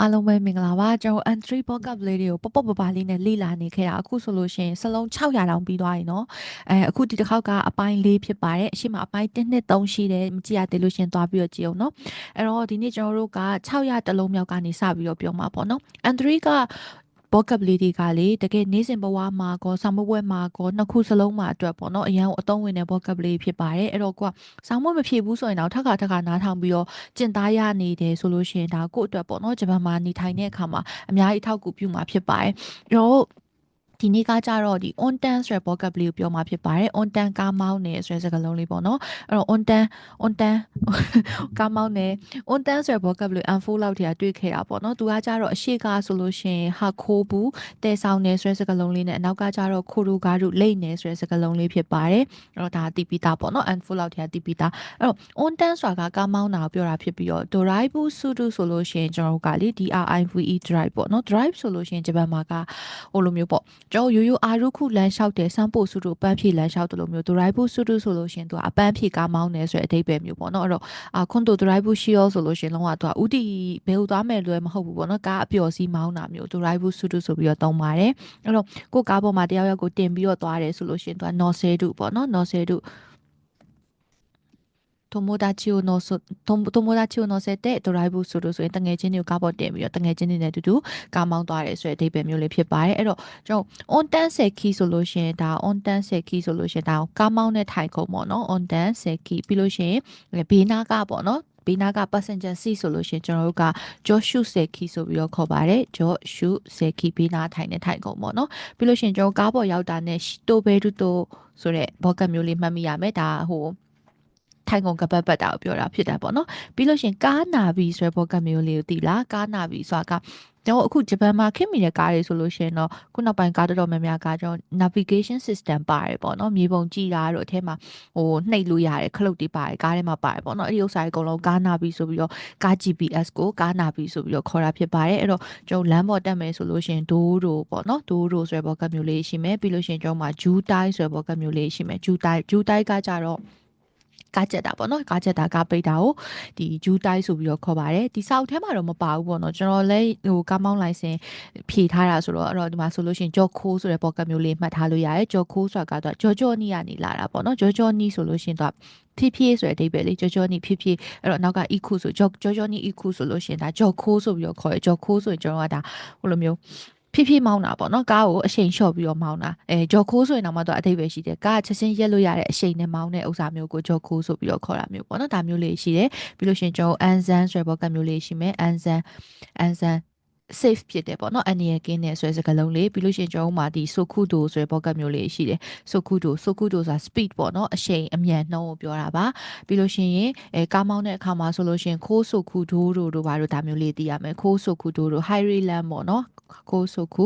အားလုံးပဲမင်္ဂလာပါကျွန်တော် N3 podcast လေးတွေကိုပပပပလေးနဲ့လေ့လာနေခဲ့တာအခုဆိုလို့ရှိရင်စလုံး600တောင်ပြီးသွားပြီเนาะအဲအခုဒီတစ်ခေါက်ကအပိုင်း၄ဖြစ်ပါတယ်အရှိမအပိုင်း1 2 3ရှိတယ်မကြည့်ရသေးလို့ရှင်သွားပြီးတော့ကြည့်အောင်เนาะအဲ့တော့ဒီနေ့ကျွန်တော်တို့က600တလုံးမြောက်ကနေစပြီးတော့ပြောမှာပေါ့เนาะ N3 က ဘော့ကပ်လေးတွေကလေတကယ်နေစဉ်ဘဝမှာကောဆောင်းပွဲမှာကောနှစ်ခုစလုံးမှာအတွက်ပေါ့နော်အရန်ကိုအသုံးဝင်တဲ့ဘော့ကပ်လေးဖြစ်ပါတယ်အဲ့တော့ကိုကဆောင်းပွဲမဖြစ်ဘူးဆိုရင်တော့ထပ်ခါထပ်ခါနားထောင်ပြီးတော့ကျင့်သားရနေတယ်ဆိုလို့ရှိရင်ဒါကို့အတွက်ပေါ့နော်ဂျပန်မှာနေထိုင်တဲ့အခါမှာအများကြီးအထောက်အကူပြုမှာဖြစ်ပါတယ်အဲ့တော့ ဒီနေ့ကကြတော့ဒီ on tan ဆိုတဲ့ vocab လေးကိုပြောမှာဖြစ်ပါတယ် on tan ကားမောင်းနေဆိုတဲ့စကားလုံးလေးပေါ့နော်အဲ့တော့ on tan on tan ကားမောင်းနေ on tan ဆိုတဲ့ vocab လေး unfold လောက်ထိတွေ့ခဲ့တာပေါ့နော်သူကကြတော့အရှိကဆိုလို့ရှိရင်ဟာခိုးဘူးတဲဆောင်နေဆိုတဲ့စကားလုံးလေးနဲ့အနောက်ကကြတော့ခိုရူဂါရုလိတ်နေဆိုတဲ့စကားလုံးလေးဖြစ်ပါတယ်အဲ့တော့ဒါတိပိတာပေါ့နော် unfold လောက်ထိတိပိတာအဲ့တော့ on tan ဆိုတာကကားမောင်းတာကိုပြောတာဖြစ်ပြီးတော့ drive စုတုဆိုလို့ရှိရင်ကျွန်တော်တို့ကလေ drive drive ပေါ့နော် drive ဆိုလို့ရှိရင်ဂျပန်မှာကဟိုလိုမျိုးပေါ့ ကျွန်တော်ရိုးရိုးအာရုခုလမ်းလျှောက်တယ်စမ်းပို့စုတို့ပန်းဖြေလမ်းလျှောက်တယ်လို့မျိုးဒရိုက်ဘူးစုတို့ဆိုလို့ရှင်သူကအပန်းဖြေကားမောင်းနေဆိုတဲ့အဓိပ္ပာယ်မျိုးပေါ့နော်အဲ့တော့အာခွန်တိုဒရိုက်ဘူးရှိရောဆိုလို့ရှင်လုံးဝသူကဥတီဘယ်လိုသွားမယ်လွယ်မဟုတ်ဘူးပေါ့နော်ကားအပျော်စီးမောင်းတာမျိုးဒရိုက်ဘူးစုတို့ဆိုပြီးတော့တုံးပါတယ်အဲ့တော့ကိုကားပေါ်မှာတယောက်ယောက်ကိုတင်ပြီးတော့သွားတယ်ဆိုလို့ရှင်သူကနော်ဆဲတုပေါ့နော်နော်ဆဲတု 友達を乗せ友達を乗せてドライブするဆိုရင်တငယ်ချင်းတွေကိုကားပေါ်တင်ပြီးတော့တငယ်ချင်းတွေနဲ့အတူတူကားမောင်းသွားတယ်ဆိုတဲ့အဓိပ္ပာယ်မျိုးလေးဖြစ်ပါတယ်အဲ့တော့ကျွန်တော် on tan seki ဆိုလို့ရှိရင်ဒါ on tan seki ဆိုလို့ရှိရင်ဒါကားမောင်းတဲ့ထိုင်ခုံပေါ့နော် on tan seki ပြီးလို့ရှိရင်ဘေးနားကပေါ့နော်ဘေးနားက passenger seat ဆိုလို့ရှိရင်ကျွန်တော်တို့က Joshua Seki ဆိုပြီးတော့ခေါ်ပါတယ် Joshua Seki ဘေးနားထိုင်တဲ့ထိုင်ကုန်ပေါ့နော်ပြီးလို့ရှိရင်ကျွန်တော်ကားပေါ်ရောက်တာနဲ့ Toberu တို့ဆိုတဲ့ဘောကမျိုးလေးမှတ်မိရမယ်ဒါဟို ထိုင်ကုန်ကပတ်ပတ်တာကိုပြောတာဖြစ်တယ်ပေါ့နော်ပြီးလို့ရှင်ကားနာပြီဆိုတဲ့ဘောကမျိုးလေးကိုသိလားကားနာပြီဆိုတာကကျွန်တော်အခုဂျပန်မှာခင်မိတဲ့ကားတွေဆိုလို့ရှိရင်တော့ခုနောက်ပိုင်းကားတော်တော်များများကကျွန်တော် navigation system ပါတယ်ပေါ့နော်မြေပုံကြည့်တာတို့အထဲမှာဟိုနှိပ်လို့ရတယ်ခလုတ်တွေပါတယ်ကားထဲမှာပါတယ်ပေါ့နော်အဲ့ဒီဥစ္စာတွေအကုန်လုံးကားနာပြီဆိုပြီးတော့ကား GPS ကိုကားနာပြီဆိုပြီးတော့ခေါ်တာဖြစ်ပါတယ်အဲ့တော့ကျွန်တော်လမ်းပေါ်တက်မယ်ဆိုလို့ရှိရင်ဒိုးတို့ပေါ့နော်ဒိုးတို့ဆိုတဲ့ဘောကမျိုးလေးရှိမယ်ပြီးလို့ရှိရင်ကျွန်တော်မှာဂျူးတိုင်းဆိုတဲ့ဘောကမျိုးလေးရှိမယ်ဂျူးတိုင်းဂျူးတိုင်းကကြတော့ ကားချက်တာပေါ့နော်ကားချက်တာကားပိတ်တာကိုဒီဂျူးတိုင်းဆိုပြီးတော့ခေါ်ပါတယ်ဒီစောက်ထဲမှာတော့မပါဘူးပေါ့နော်ကျွန်တော်လည်းဟိုကားမောင်းလိုင်စင်ဖြည့်ထားတာဆိုတော့အဲ့တော့ဒီမှာဆိုလို့ရှိရင်ဂျော့ခိုးဆိုတဲ့ပေါ့ကတ်မျိုးလေးမှတ်ထားလို့ရတယ်ဂျော့ခိုးဆိုတာကတော့ဂျော်ဂျော်နီကနေလာတာပေါ့နော်ဂျော်ဂျော်နီဆိုလို့ရှိရင်တော့ဖြစ်ဖြစ်ဆိုတဲ့အဓိပ္ပာယ်လေးကြောကြောနီဖြစ်ဖြစ်အဲ့တော့နောက်က eq ဆိုကြောကြောကြောနီ eq ဆိုလို့ရှိရင်ဒါကြောခိုးဆိုပြီးတော့ခေါ်ရကြောခိုးဆိုရင်ကျွန်တော်ကဒါဟိုလိုမျိုး ဖြည်းဖြည်းမောင်းတာပေါ့နော်ကားကိုအရှိန်လျှော့ပြီးတော့မောင်းတာအဲဂျော်ခိုးဆိုရင်တော့မှတော့အထိပ္ပယ်ရှိတယ်ကားချက်ချင်းရက်လို့ရတဲ့အရှိန်နဲ့မောင်းတဲ့ဥစ္စာမျိုးကိုဂျော်ခိုးဆိုပြီးတော့ခေါ်တာမျိုးပေါ့နော်ဒါမျိုးလေးရှိတယ်ပြီးလို့ရှိရင်ကျွန်တော်အန်ဇန်ဆိုတဲ့ဘောကမျိုးလေးရှိမယ်အန်ဇန်အန်ဇန် safe ဖြစ်တယ်ပေါ့နော်အနေရကင်းတဲ့ဆွဲစကလုံးလေးပြီးလို့ရှိရင်ကျွန်တော်တို့မှာဒီ sokudo ဆိုတဲ့ pocket မျိုးလေးရှိတယ် sokudo sokudo ဆိုတာ speed ပေါ့နော်အရှိန်အမြန်နှုန်းကိုပြောတာပါပြီးလို့ရှိရင်အဲကားမောင်းတဲ့အခါမှာဆိုလို့ရှိရင် ko sokudo တို့တို့ဘာလို့ဒါမျိုးလေးသိရမယ် ko sokudo တို့ high land ပေါ့နော် ko soku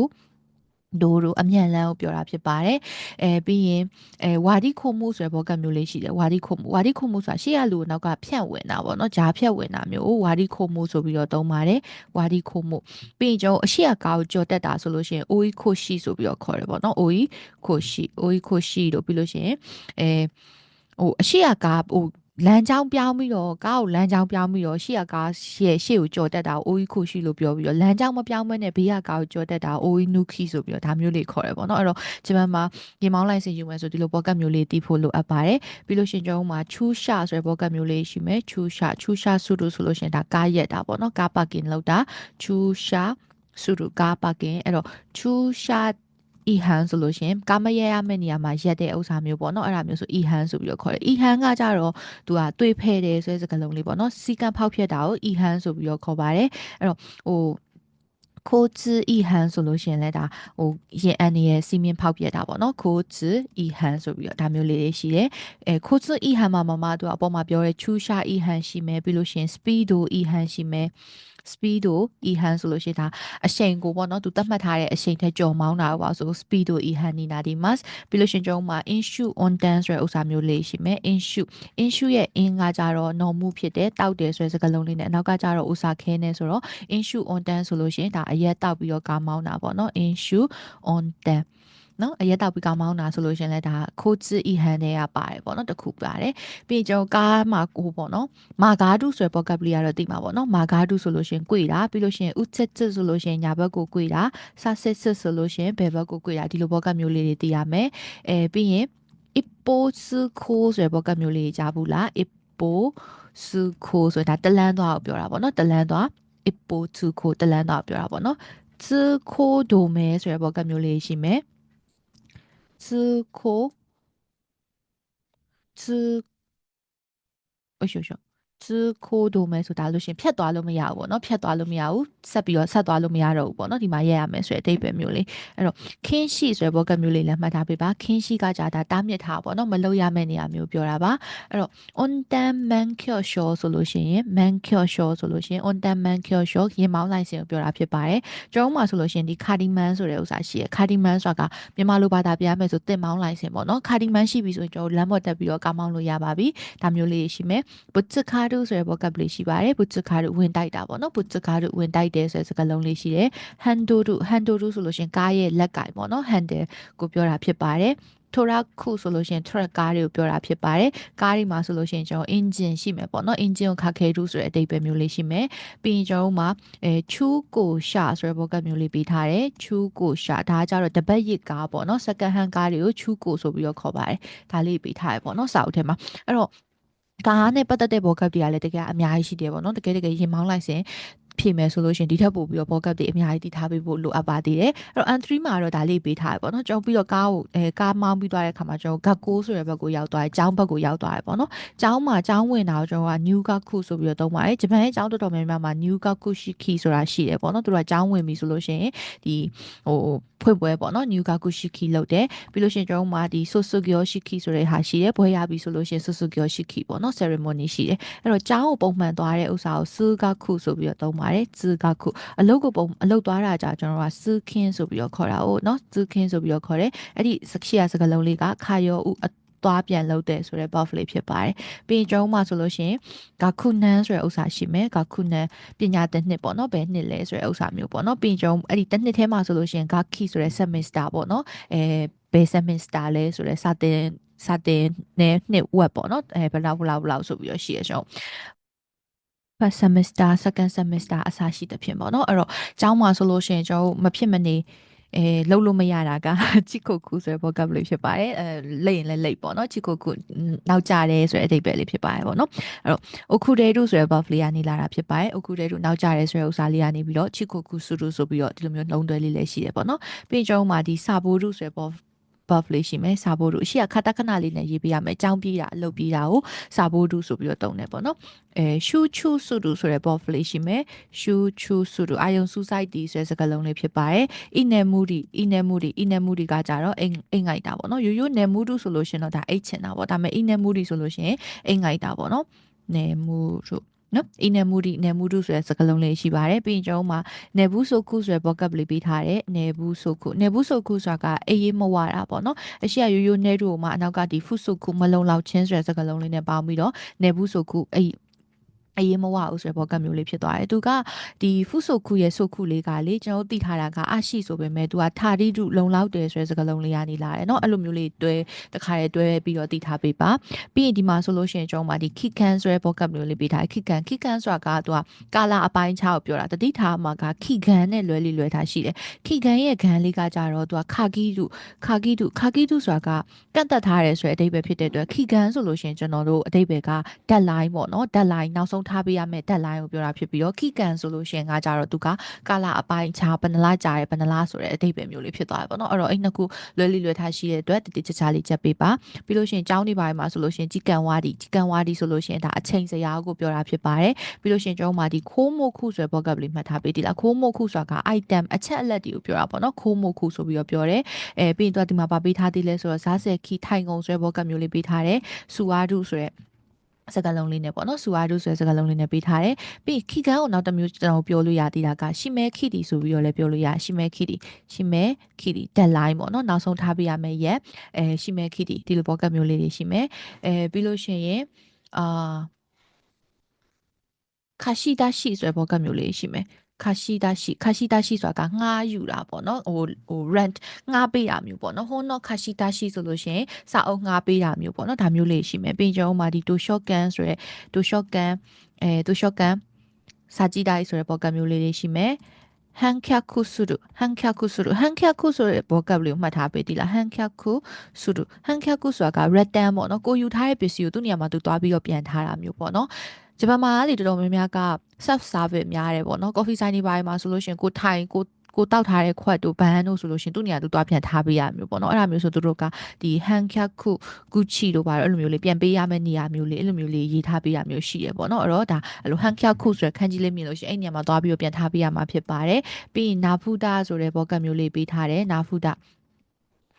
ဒိုတို့အမြန်လန်းကိုပြောတာဖြစ်ပါတယ်အဲပြီးရင်အဲဝါဒီခုံမှုဆိုတဲ့ဘောကမျိုးလေးရှိတယ်ဝါဒီခုံမှုဝါဒီခုံမှုဆိုတာရှေ့ရလူနောက်ကဖြန့်ဝင်တာပေါ့နော်ဂျားဖြန့်ဝင်တာမျိုးဝါဒီခုံမှုဆိုပြီးတော့သုံးပါတယ်ဝါဒီခုံမှုပြီးရင်ကျွန်တော်အရှိအကားကိုကြော်တက်တာဆိုလို့ရှိရင်အိုးခိုရှိဆိုပြီးတော့ခေါ်တယ်ပေါ့နော်အိုးခိုရှိအိုးခိုရှိတို့ပြီးလို့ရှိရင်အဲဟိုအရှိအကားဟို လမ်းကြောင်းပြောင်းပြီးတော့ကားကိုလမ်းကြောင်းပြောင်းပြီးတော့ရှေ့ကကားရှေ့ရှေ့ကိုကြော်တက်တာအိုးကြီးခုရှိလို့ပြောပြီးတော့လမ်းကြောင်းမပြောင်းမနဲ့ဘေးကကားကိုကြော်တက်တာအိုးကြီးနုခီဆိုပြီးတော့ဒါမျိုးလေးခေါ်တယ်ပေါ့နော်အဲ့တော့ဂျပန်မှာရေမောင်းလိုက်စင်ယူမယ်ဆိုဒီလိုပေါ့ကတ်မျိုးလေးတီးဖို့လိုအပ်ပါတယ်ပြီးလို့ရှင်ကျွန်တော်မှာချူရှာဆိုတဲ့ပေါ့ကတ်မျိုးလေးရှိမယ်ချူရှာချူရှာဆုတို့ဆိုလို့ရှင်ဒါကားရက်တာပေါ့နော်ကားပါကင်လောက်တာချူရှာဆုတို့ကားပါကင်အဲ့တော့ချူရှာ e-han ဆိုလို့ရှင်ကားမရရမယ့်နေရာမှာရက်တဲ့ဥစ္စာမျိုးပေါ့နော်အဲ့ဒါမျိုးဆို e-han ဆိုပြီးတော့ခေါ်တယ် e-han ကကြတော့သူကတွေ့ဖဲ့တယ်ဆိုတဲ့စကားလုံးလေးပေါ့နော်စီကံဖောက်ဖြက်တာကို e-han ဆိုပြီးတော့ခေါ်ပါတယ်အဲ့တော့ဟိုခိုးချီအီဟန်ဆိုလို့ရှင်လဲဒါဟိုရင်အန်နေရဲ့စီမင်းဖောက်ပြက်တာပေါ့နော်ခိုးချီအီဟန်ဆိုပြီးတော့ဒါမျိုးလေးတွေရှိတယ်အဲခိုးချီအီဟန်မှာမမသူကအပေါ်မှာပြောရဲချူရှာအီဟန်ရှိမယ်ပြီးလို့ရှင်စပီဒိုအီဟန်ရှိမယ် speedo ehan ဆိုလို့ရှိရင်ဒါအရှိန်ကိုပေါ့နော်သူသတ်မှတ်ထားတဲ့အရှိန်ထက်ကျော်မောင်းတာပါဆို speedo ehan နီနာဒီ mas ပြီးလို့ရှိရင်ကျွန်တော်မှာ inshoot on dance ဆိုတဲ့ဥစ္စာမျိုးလေးရှိမယ် inshoot inshoot ရဲ့ in ကကြတော့ normal ဖြစ်တယ်တောက်တယ်ဆိုတဲ့စကားလုံးလေးနဲ့အနောက်ကကြတော့ဥစ္စာခဲနေဆိုတော့ inshoot on dance ဆိုလို့ရှိရင်ဒါအရက်တောက်ပြီးတော့ကားမောင်းတာပေါ့နော် inshoot on dance နော်အရက်တောက်ပြီးကားမောင်းတာဆိုလို့ရှင်လဲဒါခိုးချီဟန်တွေကပါတယ်ပေါ့နော်တခုပါတယ်ပြီးကျွန်တော်ကားမှာကိုပေါ့နော်မာဂါဒုဆိုရပေါ့ကပ်လီကတော့တိမှာပေါ့နော်မာဂါဒုဆိုလို့ရှင်꿰တာပြီးလို့ရှင်ဥချက်ချက်ဆိုလို့ရှင်ညာဘက်ကို꿰တာဆာစစ်စစ်ဆိုလို့ရှင်ဘယ်ဘက်ကို꿰တာဒီလိုပေါ့ကပ်မျိုးလေးတွေသိရမယ်အဲပြီးရင် ipo su ko ဆိုရပေါ့ကပ်မျိုးလေးကြားဘူးလား ipo su ko ဆိုတာတလန်းသွားကိုပြောတာပေါ့နော်တလန်းသွား ipo su ko တလန်းသွားပြောတာပေါ့နော် su ko ဒိုမဲဆိုရပေါ့ကပ်မျိုးလေးရှိမယ် 通行、通、よいしょよいしょ。自ခိုးတို့မယ်ဆိုတာလို့ရှင်ဖြတ်သွားလို့မရဘူးပေါ့နော်ဖြတ်သွားလို့မရဘူးဆက်ပြီးတော့ဆက်သွားလို့မရတော့ဘူးပေါ့နော်ဒီမှာရက်ရမယ်ဆိုတဲ့အဓိပ္ပာယ်မျိုးလေးအဲ့တော့ခင်းရှိဆိုတဲ့ဘောကမျိုးလေးလည်းမှတ်ထားပေးပါခင်းရှိကကြာတာတားမြစ်ထားပေါ့နော်မလုပ်ရမယ့်နေရာမျိုးပြောတာပါအဲ့တော့ on time man cure show ဆိုလို့ရှိရင် man cure show ဆိုလို့ရှိရင် on time man cure show ရင်မောင်းလိုက်စင်ကိုပြောတာဖြစ်ပါတယ်ကျွန်တော်မှဆိုလို့ရှိရင်ဒီ cardiman ဆိုတဲ့ဥစ္စာရှိရ cardiman ဆိုတာကမြန်မာလိုဘာသာပြမယ်ဆိုတင်မောင်းလိုက်စင်ပေါ့နော် cardiman ရှိပြီဆိုရင်ကျွန်တော်လမ်းပေါ်တက်ပြီးတော့ကားမောင်းလို့ရပါပြီဒါမျိုးလေးရှိမယ်ပုတ်ခါဒုဆိုတဲ့ vocabulary ရှိပါတယ်ပုတ်ခါဒုဝင်တိုက်တာပေါ့နော်ပုတ်ခါဒုဝင်တိုက်တယ်ဆိုတဲ့စကားလုံးလေးရှိတယ် handle ဒု handle ဒုဆိုလို့ရှိရင်ကားရဲ့လက်ကင်ပေါ့နော် handle ကိုပြောတာဖြစ်ပါတယ်ထိုရာခုဆိုလို့ရှိရင် truck ကားတွေကိုပြောတာဖြစ်ပါတယ်ကားတွေမှာဆိုလို့ရှိရင်ကျွန်တော် engine ရှိမယ်ပေါ့နော် engine ကိုခါခဲတူဆိုတဲ့အတိတ်ပဲမျိုးလေးရှိမယ်ပြီးရင်ကျွန်တော်တို့မှာအဲချူးကိုရှာဆိုတဲ့ဘောကမျိုးလေးပေးထားတယ်ချူးကိုရှာဒါကကြတော့တပတ်ရစ်ကားပေါ့နော် second hand ကားတွေကိုချူးကိုဆိုပြီးတော့ခေါ်ပါတယ်ဒါလေးပေးထားရပေါ့နော်စာအုပ်ထဲမှာအဲ့တော့ ကားနဲ့ပတ်သက်တဲ့ဘောကပ်တွေကလည်းတကယ်အများကြီးရှိတယ်ပေါ့နော်တကယ်တကယ်ရင်မောင်းလိုက်စဉ် ဖြည့်မယ်ဆိုလို့ရှင်ဒီထက်ပိုပြီးတော့ backup တွေအများကြီးတည်ထားပေးဖို့လိုအပ်ပါသေးတယ်အဲ့တော့ N3 မှာတော့ဒါလေးပေးထားရပေါ့နော်ကျွန်တော်ပြီးတော့ကားကိုအဲကားမောင်းပြီးသွားတဲ့ခါမှာကျွန်တော် gakko ဆိုတဲ့ဘက်ကိုရောက်သွားတယ်ကျောင်းဘက်ကိုရောက်သွားတယ်ပေါ့နော်ကျောင်းမှာကျောင်းဝင်တာကိုကျွန်တော်က new gakko ဆိုပြီးတော့သုံးပါတယ်ဂျပန်ရဲ့ကျောင်းတော်တော်များများမှာ new gakko shiki ဆိုတာရှိတယ်ပေါ့နော်သူတို့ကကျောင်းဝင်ပြီဆိုလို့ရှင်ဒီဟိုဖွင့်ပွဲပေါ့နော် new gaku shiki လုပ်တယ်ပြီးလို့ရှိရင်ကျွန်တော်တို့မှာဒီ sosugyo shiki ဆိုတဲ့ဟာရှိတယ်ဘွဲရပြီဆိုလို့ရှိရင် sosugyo shiki ပေါ့နော် ceremony ရှိတယ်အဲ့တော့ကျောင်းကိုပုံမှန်သွားတဲ့ဥစ္စာကို sugaku ဆိုပြီးတော့သုံးပါတယ်ပါတယ်ဇကခုအလုတ်ကိုပုံအလုတ်သွားတာကြာကျွန်တော်ကစခင်းဆိုပြီးတော့ခေါ်တာဟုတ်နော်စခင်းဆိုပြီးတော့ခေါ်တယ်အဲ့ဒီရှေ့ရစကလုံးလေးကခါယောဥသွားပြန်လုပ်တဲ့ဆိုတဲ့ buff လေးဖြစ်ပါတယ်။ပြီးရင်ကျောင်းမှာဆိုလို့ရှိရင်ဂါခုနန်းဆိုတဲ့ဥစ္စာရှိမယ်။ဂါခုနန်းပညာတစ်နှစ်ပေါ့နော်။ဘယ်နှစ်လဲဆိုတဲ့ဥစ္စာမျိုးပေါ့နော်။ပြီးရင်ကျောင်းအဲ့ဒီတစ်နှစ်ထဲမှာဆိုလို့ရှိရင်ဂါခီဆိုတဲ့ semester ပေါ့နော်။အဲဘယ် semester လဲဆိုတဲ့စာတင်စာတင်နဲ့နှစ်ဝက်ပေါ့နော်။အဲဘလောက်ဘလောက်ဘလောက်ဆိုပြီးတော့ရှိရရှုံး first semester second semester အစားရှိတဲ့ဖြစ်ပေါ့နော်အဲ့တော့ကျောင်းမှာဆိုလို့ရှိရင်ကျွန်တော်မဖြစ်မနေအဲလှုပ်လို့မရတာကချီကိုကူဆိုတဲ့ vocabulary ဖြစ်ပါတယ်အဲလိတ်ရင်လည်းလိတ်ပေါ့နော်ချီကိုကူနောက်ကြတယ်ဆိုတဲ့အဓိပ္ပာယ်လေးဖြစ်ပါတယ်ပေါ့နော်အဲ့တော့အခုဒေတုဆိုတဲ့ verb လေးကနေလာတာဖြစ်ပါတယ်အခုဒေတုနောက်ကြတယ်ဆိုတဲ့ဥစားလေးကနေပြီးတော့ချီကိုကူဆူတူဆိုပြီးတော့ဒီလိုမျိုးနှုံးတွဲလေးလည်းရှိတယ်ပေါ့နော်ပြီးကျွန်တော်မှာဒီစာဘိုးတုဆိုတဲ့ verb buff လေးရှိမယ်စာဘိုးတို့အရှိကခတာခဏလေးနဲ့ရေးပေးရမယ်အကြောင်းပြေးတာအလုပ်ပြေးတာကိုစာဘိုးတို့ဆိုပြီးတော့တုံးတယ်ပေါ့နော်အဲရှူချူစုတူဆိုတဲ့ buff လေးရှိမယ်ရှူချူစုတူအာယုံစူဆိုင်တီဆိုတဲ့စကားလုံးလေးဖြစ်ပါတယ်အီနယ်မူဒီအီနယ်မူဒီအီနယ်မူဒီကကြတော့အိမ်အိမ်ငိုက်တာပေါ့နော်ရိုးရိုးနယ်မူဒုဆိုလို့ရှင်တော့ဒါအိတ်ချင်တာပေါ့ဒါပေမဲ့အီနယ်မူဒီဆိုလို့ရှင်အိမ်ငိုက်တာပေါ့နော်နယ်မူတို့ နော်အင်းနမူဒီနေမူဒုဆိုတဲ့စကားလုံးလေးရှိပါတယ်ပြီးရင်ကျွန်တော်မှာနေဘူးဆိုခုဆိုတဲ့ vocab လေးပေးထားတယ်နေဘူးဆိုခုနေဘူးဆိုခုဆိုတာကအေးရေးမဝတာပေါ့နော်အရှိရရိုးရိုးနေတို့မှာအနောက်ကဒီဖုဆိုခုမလုံလောက်ချင်းဆိုတဲ့စကားလုံးလေးနဲ့ပေါင်းပြီးတော့နေဘူးဆိုခုအေး အရေးမဝဘူးဆိုတဲ့ဘောကမျိုးလေးဖြစ်သွားတယ်သူကဒီဖုဆိုခုရဲ့ဆိုခုလေးကလေကျွန်တော်သိထားတာကအရှိဆိုပေမဲ့သူကထာရိတုလုံလောက်တယ်ဆိုတဲ့စကားလုံးလေးကနေလာတယ်เนาะအဲ့လိုမျိုးလေးတွဲတခါရဲတွဲပြီးတော့သိထားပေးပါပြီးရင်ဒီမှာဆိုလို့ရှိရင်ကျွန်တော်မှာဒီခိကန်ဆိုတဲ့ဘောကမျိုးလေးပေးထားခိကန်ခိကန်ဆိုတာကသူကကာလာအပိုင်းခြားကိုပြောတာတတိထားမှာကခိကန်နဲ့လွဲလီလွဲထားရှိတယ်ခိကန်ရဲ့ဂန်လေးကကြတော့သူကခါကီတုခါကီတုခါကီတုဆိုတာကကန့်သက်ထားတယ်ဆိုတဲ့အဓိပ္ပာယ်ဖြစ်တဲ့အတွက်ခိကန်ဆိုလို့ရှိရင်ကျွန်တော်တို့အဓိပ္ပာယ်က deadline ပေါ့เนาะ deadline နောက်ဆုံး ထားပေးရမယ့် deadline ကိုပြောတာဖြစ်ပြီးတော့ key can ဆိုလို့ရှိရင်ကကြတော့သူကကာလာအပိုင်းခြားဘယ်နှလားကြာရဲဘယ်နှလားဆိုတဲ့အဓိပ္ပာယ်မျိုးလေးဖြစ်သွားတယ်ပေါ့နော်အဲ့တော့အဲ့နှစ်ခုလွယ်လီလွယ်ထားရှိတဲ့အတွက်တတိချာချာလေးချက်ပေးပါပြီးလို့ရှိရင်ကျောင်းနေပါမှာဆိုလို့ရှိရင်ကြီးကန်ဝါဒီကြီးကန်ဝါဒီဆိုလို့ရှိရင်ဒါအချိန်စရာကိုပြောတာဖြစ်ပါတယ်ပြီးလို့ရှိရင်ကျွန်တော်မှာဒီခိုးမို့ခုဆိုတဲ့ vocabulary မှတ်ထားပေးဒီလားခိုးမို့ခုဆိုတာက item အချက်အလက်တွေကိုပြောတာပေါ့နော်ခိုးမို့ခုဆိုပြီးတော့ပြောတယ်အဲပြီးရင်သူကဒီမှာဗာပေးထားသေးလဲဆိုတော့ဇားဆယ်ခီထိုင်ကုန်ဆိုတဲ့ vocab မျိုးလေးပေးထားတယ်စူအားဒုဆိုတဲ့ စကားလုံးလေးနဲ့ပေါ့နော်စူအားဒုဆိုတဲ့စကားလုံးလေးနဲ့ပေးထားတယ်ပြီးခီကန်ကိုနောက်တစ်မျိုးကျွန်တော်ပြောလို့ရသေးတာကရှီမဲခီတီဆိုပြီးတော့လည်းပြောလို့ရရှီမဲခီတီရှီမဲခီတီတက်လိုင်းပေါ့နော်နောက်ဆုံးထားပေးရမယ်ရက်အဲရှီမဲခီတီဒီလိုပေါ့ကတ်မျိုးလေးတွေရှိမယ်အဲပြီးလို့ရှိရင်အာခါရှိတာရှိဆိုတဲ့ဘောကမျိုးလေးရှိမယ် ခါရှိတာရှိခါရှိတာရှိဆိုတာကငှားယူတာပေါ့နော်ဟိုဟို rent ငှားပေးတာမျိုးပေါ့နော်ဟိုတော့ခါရှိတာရှိဆိုလို့ရှိရင်စာအုပ်ငှားပေးတာမျိုးပေါ့နော်ဒါမျိုးလေးရှိမယ်ပြီးကျွန်တော်မှာဒီ to shotgun ဆိုရယ် to shotgun အဲ to shotgun စာကြည့်တိုင်းဆိုရယ်ပေါ့ကမျိုးလေးတွေရှိမယ်ဟန်ခခုဆူရဟန်ခခုဆူရဟန်ခခုဆိုရဘောကပ်လေးကိုမှတ်ထားပေးဒီလားဟန်ခခုဆူရဟန်ခခုဆိုတာက return ပေါ့နော်ကိုယူထားတဲ့ပစ္စည်းကိုသူ့နေရာမှာသူသွားပြီးတော့ပြန်ထားတာမျိုးပေါ့နော် ဂျပန်မှာလေတော်တော်များများက self service များတယ်ပေါ့နော် coffee ဆိုင်တွေပိုင်းမှာဆိုလို့ရှိရင်ကိုထိုင်ကိုကိုတောက်ထားတဲ့ခွက်တို့ဘန်တို့ဆိုလို့ရှင်သူ့နေရာသူတွားပြန်ထားပေးရမျိုးပေါ့နော်အဲ့ဒါမျိုးဆိုသူတို့ကဒီ hand cap ခု Gucci တို့ပါတော့အဲ့လိုမျိုးလေးပြန်ပေးရမယ့်နေရာမျိုးလေးအဲ့လိုမျိုးလေးရေးထားပေးရမျိုးရှိရပေါ့နော်အဲ့တော့ဒါအဲ့လို hand cap ခုဆိုရခန်းကြီးလေးမြင်လို့ရှင်အဲ့နေရာမှာသွားပြီးတော့ပြန်ထားပေးရမှာဖြစ်ပါတယ်ပြီးရင်နာဖူတာဆိုတဲ့ဘောကတ်မျိုးလေးပေးထားတယ်နာ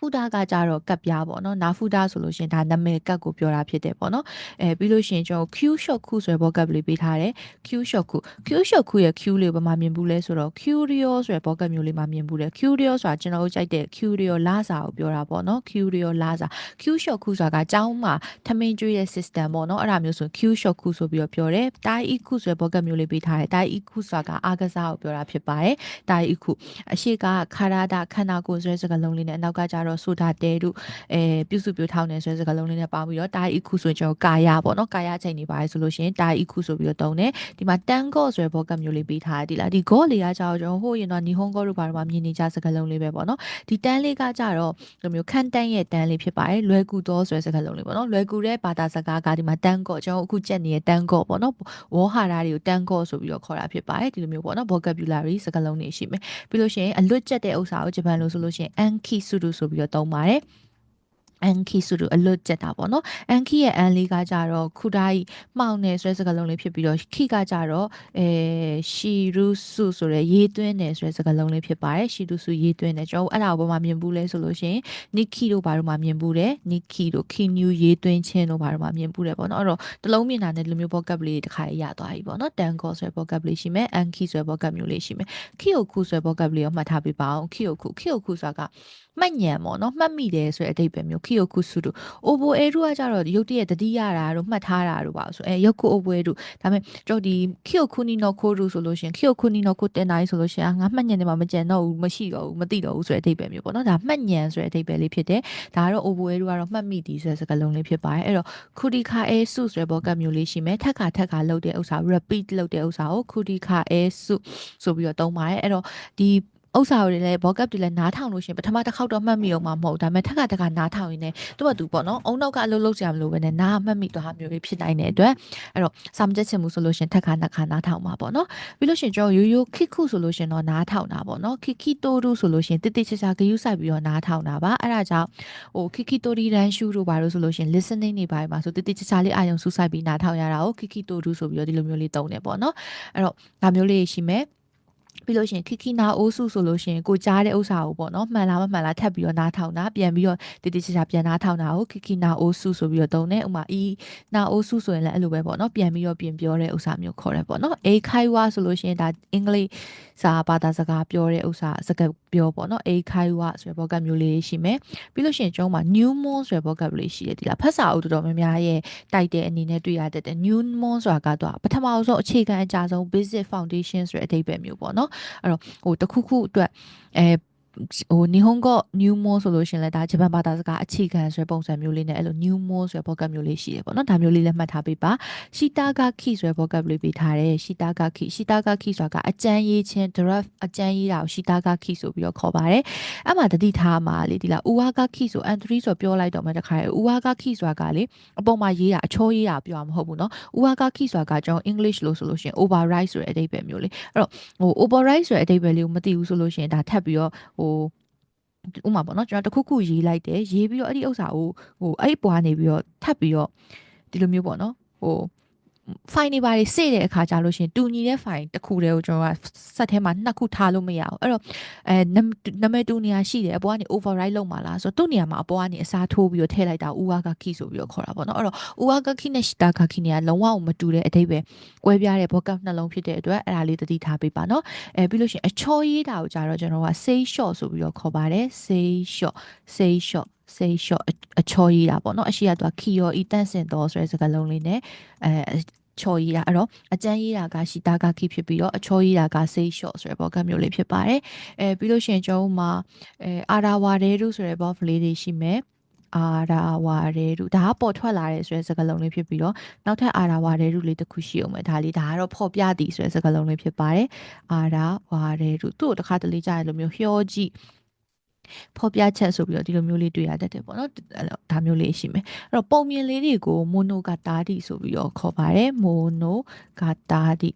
ဖူတာဖူဒါကကြတော့ကပ်ပြားပေါ့နော်နာဖူဒါဆိုလို့ရှင်ဒါနာမည်ကပ်ကိုပြောတာဖြစ်တယ်ပေါ့နော်အဲပြီးလို့ရှင်ကျွန်တော် Q shot ခုဆိုရဘောကပ်လေးပေးထားတယ် Q shot ခု Q shot ခုရဲ့ Q လေးကိုဘာမှမြင်ဘူးလဲဆိုတော့ Curio ဆိုရဘောကပ်မျိုးလေးမှမြင်ဘူးတယ် Curio ဆိုတာကျွန်တော်တို့ကြိုက်တဲ့ Curio လာစာကိုပြောတာပေါ့နော် Curio လာစာ Q shot ခုဆိုတာကကျောင်းမှာထမင်းကျွေးတဲ့ system ပေါ့နော်အဲ့ဒါမျိုးဆို Q shot ခုဆိုပြီးတော့ပြောတယ်တိုင် E ခုဆိုရဘောကပ်မျိုးလေးပေးထားတယ်တိုင် E ခုဆိုတာကအာကစားကိုပြောတာဖြစ်ပါတယ်တိုင် E ခုအရှိကခါရဒခန္ဓာကိုယ်ဆိုတဲ့စကားလုံးလေးနဲ့အနောက်ကကြတော့ဆိုတာတဲတို့အဲပြုစုပြောထောင်းနေဆိုတဲ့စကားလုံးလေးနဲ့ပေါင်းပြီးတော့တာအီခုဆိုရင်ကျွန်တော်ကာယပေါ့နော်ကာယချိန်နေပါတယ်ဆိုလို့ရှိရင်တာအီခုဆိုပြီးတော့တုံးတယ်ဒီမှာတန်ကော့ဆိုတဲ့ဘောကမျိုးလေးပေးထားတယ်ဒီလားဒီဂေါ့လေးကကြတော့ကျွန်တော်ဟိုရင်တော့ညီဟွန်ဂေါ့တို့ဘာလို့မှမြင်နေကြစကားလုံးလေးပဲပေါ့နော်ဒီတန်လေးကကြတော့ဒီမျိုးခန့်တန်းရဲ့တန်လေးဖြစ်ပါတယ်လွယ်ကူသောဆိုတဲ့စကားလုံးလေးပေါ့နော်လွယ်ကူတဲ့ဘာသာစကားကဒီမှာတန်ကော့ကျွန်တော်အခုကြက်နေတဲ့တန်ကော့ပေါ့နော်ဝေါ်ဟာရာတွေကိုတန်ကော့ဆိုပြီးတော့ခေါ်တာဖြစ်ပါတယ်ဒီလိုမျိုးပေါ့နော် vocabulary စကားလုံးတွေရှိမယ်ပြီးလို့ရှိရင်အလွတ်ကျက်တဲ့ဥစ္စာကိုဂျပန်လိုဆိုလို့ရှိရင် anki suru ဆိုပြီးတော့သုံးပါတယ် အန်ခီဆိုတော့အလွတ်ကျက်တာပေါ့နော်အန်ခီရဲ့အန်လေးကကြတော့ခူဒိုင်းမှောင်နေဆိုတဲ့စကားလုံးလေးဖြစ်ပြီးတော့ခီကကြတော့အဲရှီရုစုဆိုတဲ့ရေးသွင်းတယ်ဆိုတဲ့စကားလုံးလေးဖြစ်ပါတယ်ရှီရုစုရေးသွင်းတယ်ကျွန်တော်အဲ့ဒါကိုဘာမှမြင်ဘူးလဲဆိုလို့ရှိရင်နီခီတို့ဘာလို့မှမြင်ဘူးတယ်နီခီတို့ခီနျူရေးသွင်းခြင်းတို့ဘာလို့မှမြင်ဘူးတယ်ပေါ့နော်အဲ့တော့တလုံးမြင်တာနဲ့ဒီလိုမျိုး vocab လေးတစ်ခါရသွားပြီပေါ့နော်တန်ကောဆိုတဲ့ vocab လေးရှိမယ်အန်ခီဆိုတဲ့ vocab မျိုးလေးရှိမယ်ခီယိုခုဆိုတဲ့ vocab လေးကိုမှတ်ထားပေးပါအောင်ခီယိုခုခီယိုခုဆိုတာကမှတ်ညံပေါ့နော်မှတ်မိတယ်ဆိုတဲ့အဓိပ္ပာယ်မျိုးခီယိုခုစုတို့အိုဘိုအဲတို့ကကြတော့ရုတ်တရက်တတိရတာတို့မှတ်ထားတာတို့ပါဆိုအဲရုတ်ခုအိုဘိုအဲတို့ဒါပေမဲ့ကျွန်တော်ဒီခီယိုခုနီနိုခိုတို့ဆိုလို့ရှင်ခီယိုခုနီနိုခိုတင်တိုင်းဆိုလို့ရှင်ငါမှတ်ညံနေမှာမကြံတော့ဘူးမရှိတော့ဘူးမသိတော့ဘူးဆိုတဲ့အဓိပ္ပာယ်မျိုးပေါ့နော်ဒါမှတ်ညံဆိုတဲ့အဓိပ္ပာယ်လေးဖြစ်တယ်ဒါကတော့အိုဘိုအဲတို့ကတော့မှတ်မိသည်ဆိုတဲ့စကားလုံးလေးဖြစ်ပါတယ်အဲ့တော့ခူဒီခါအဲစုဆိုတဲ့ဘောကမျိုးလေးရှိမယ်ထက်ခါထက်ခါလုပ်တဲ့ဥစ္စာ repeat လုပ်တဲ့ဥစ္စာကိုခူဒီခါအဲစုဆိုပြီးတော့သုံးပါတယ်အဲ့တော့ဒီ ဥစ္စာတွေလည်း vocab တွေလည်းနားထောင်လို့ရှင်ပထမတစ်ခေါက်တော့မှတ်မိအောင်မှာမဟုတ်ဒါပေမဲ့ထက်ကတက်ကနားထောင်ရင်လည်းသူ့ဘာသူပေါ့နော်အုံနောက်ကအလုပ်လုပ်ကြမလို့ပဲနဲ့နားမှတ်မိသွားမျိုးတွေဖြစ်နိုင်တဲ့အတွက်အဲ့တော့စာမချက်ချင်မှုဆိုလို့ရှင်ထက်ခါနှစ်ခါနားထောင်မှာပေါ့နော်ပြီးလို့ရှင်ကျွန်တော်ရိုးရိုးခိခုဆိုလို့ရှင်တော့နားထောင်တာပေါ့နော်ခိခိတိုဒူဆိုလို့ရှင်တိတိကျကျဂယုစိုက်ပြီးတော့နားထောင်တာပါအဲ့ဒါကြောင့်ဟိုခိခိတိုဒီရန်ရှူတို့ဘာလို့ဆိုလို့ရှင် listening တွေပါမှာဆိုတိတိကျကျလေးအာရုံစူးစိုက်ပြီးနားထောင်ရတာကိုခိခိတိုဒူဆိုပြီးတော့ဒီလိုမျိုးလေးတုံးတယ်ပေါ့နော်အဲ့တော့ဒါမျိုးလေးရှိမယ် ပြီးလို့ရှိရင်ခိခိနာအိုးစုဆိုလို့ရှိရင်ကိုကြားတဲ့ဥစ္စာကိုပေါ့နော်မှန်လားမမှန်လားထပ်ပြီးတော့နားထောင်တာပြန်ပြီးတော့တည်တည်ချာချာပြန်နားထောင်တာကိုခိခိနာအိုးစုဆိုပြီးတော့သုံးတယ်ဥမာအီနာအိုးစုဆိုရင်လည်းအဲ့လိုပဲပေါ့နော်ပြန်ပြီးတော့ပြင်ပြောတဲ့ဥစ္စာမျိုးခေါ်တယ်ပေါ့နော်အေခိုင်ဝါဆိုလို့ရှိရင်ဒါအင်္ဂလိပ် စာဘာသာစကားပြောတဲ့ဥစ္စာစကားပြောပေါ့နော်အေခိုင်ဝါဆိုတဲ့ဘောကမျိုးလေးရှိမယ်ပြီးလို့ရှိရင်ကျွန်တော်မှာ new mon ဆိုတဲ့ဘောကလေးရှိတယ်ဒီလားဖတ်စာအုပ်တော်တော်များများရဲ့တိုက်တဲ့အနေနဲ့တွေ့ရတဲ့ new mon ဆိုတာကတော့ပထမဆုံးအခြေခံအကြဆုံး basic foundation ဆိုတဲ့အဓိပ္ပာယ်မျိုးပေါ့နော်အဲ့တော့ဟိုတခုခုအတွက်အဲ ဟို Nihongo New Mo ဆိုလို့ရှင်လဲဒါဂျပန်ဘာသာစကားအခြေခံဆွဲပုံစံမျိုးလေးနဲ့အဲ့လို New Mo ဆိုတဲ့ podcast မျိုးလေးရှိတယ်ပေါ့နော်ဒါမျိုးလေးလည်းမှတ်ထားပေးပါ Shitagaki ဆိုတဲ့ podcast လေးပေးထားတယ် Shitagaki Shitagaki ဆိုတာကအကြမ်းရေးခြင်း draft အကြမ်းရေးတာကို Shitagaki ဆိုပြီးတော့ခေါ်ပါတယ်အဲ့မှာတတိထားမှာလေဒီလား Uwagaki ဆို entry ဆိုပြောလိုက်တော့မှတခါရ Uwagaki ဆိုတာကလေအပေါ်မှာရေးတာအချောရေးတာပြောမှာမဟုတ်ဘူးเนาะ Uwagaki ဆိုတာကကျွန်တော် English လို့ဆိုလို့ရှင် override ဆိုတဲ့အဓိပ္ပာယ်မျိုးလေးအဲ့တော့ဟို override ဆိုတဲ့အဓိပ္ပာယ်လေးကိုမသိဘူးဆိုလို့ရှင်ဒါထပ်ပြီးတော့ဟိုဥမာပေါ့နော်ကျွန်တော်တခုခုရေးလိုက်တယ်ရေးပြီးတော့အဲ့ဒီဥစ္စာကိုဟိုအဲ့ဒီပွားနေပြီးတော့ထပ်ပြီးတော့ဒီလိုမျိုးပေါ့နော်ဟို ဖိုင်တွေပါတယ်စေ့တဲ့အခါကြလို့ရှင်တူညီတဲ့ဖိုင်တစ်ခုတည်းကိုကျွန်တော်ကစက်ထဲမှာနှစ်ခုထားလို့မရအောင်အဲ့တော့အဲနမတူနေရာရှိတယ်အပေါ်ကနေ override လုပ်မှာလားဆိုတော့သူ့နေရာမှာအပေါ်ကနေအစားထိုးပြီးတော့ထည့်လိုက်တာဥဝကခိဆိုပြီးတော့ခေါ်တာပေါ့နော်အဲ့တော့ဥဝကခိနဲ့ရှတာကခိနေကလုံးဝမတူတဲ့အတိတ်ပဲကွဲပြားတဲ့ဘောကနှလုံးဖြစ်တဲ့အတွက်အဲ့ဒါလေးသတိထားပေးပါနော်အဲပြီးလို့ရှင်အချောရေးတာကိုကြတော့ကျွန်တော်က say short ဆိုပြီးတော့ခေါ်ပါတယ် say short say short စိတ်လျှော့အချောရေးတာပေါ့နော်အရှိကသူကခီယောဤတန့်စင်တော်ဆိုတဲ့စကားလုံးလေးနဲ့အဲ ချော်ရေးတာအဲ့တော့အကျန်းရေးတာကရှီတာကခိဖြစ်ပြီးတော့အချောရေးတာကစိတ်လျှော့ဆိုတဲ့ဘောကမျိုးလေးဖြစ်ပါတယ်အဲပြီးလို့ရှိရင်ကျွန်တော်မှာအဲအာရာဝါရဲတို့ဆိုတဲ့ဘောဖလေးတွေရှိမယ်အာရာဝါရဲတို့ဒါကပေါ်ထွက်လာတဲ့ဆိုတဲ့စကားလုံးလေးဖြစ်ပြီးတော့နောက်ထပ်အာရာဝါရဲတို့လေးတစ်ခုရှိအောင်မယ်ဒါလေးဒါကတော့ဖော်ပြသည်ဆိုတဲ့စကားလုံးလေးဖြစ်ပါတယ်အာရာဝါရဲတို့သူ့ကိုတစ်ခါတလေကြားရလို့မျိုးဟျောကြည့် ဖော်ပြချက်ဆိုပြီးတော့ဒီလိုမျိုးလေးတွေ့ရတတ်တယ်ပေါ့နော်ဒါမျိုးလေးရှိမယ်အဲ့တော့ပုံမြင်လေးတွေကိုမိုနိုဂါတာဒီဆိုပြီးတော့ခေါ်ပါတယ်မိုနိုဂါတာဒီ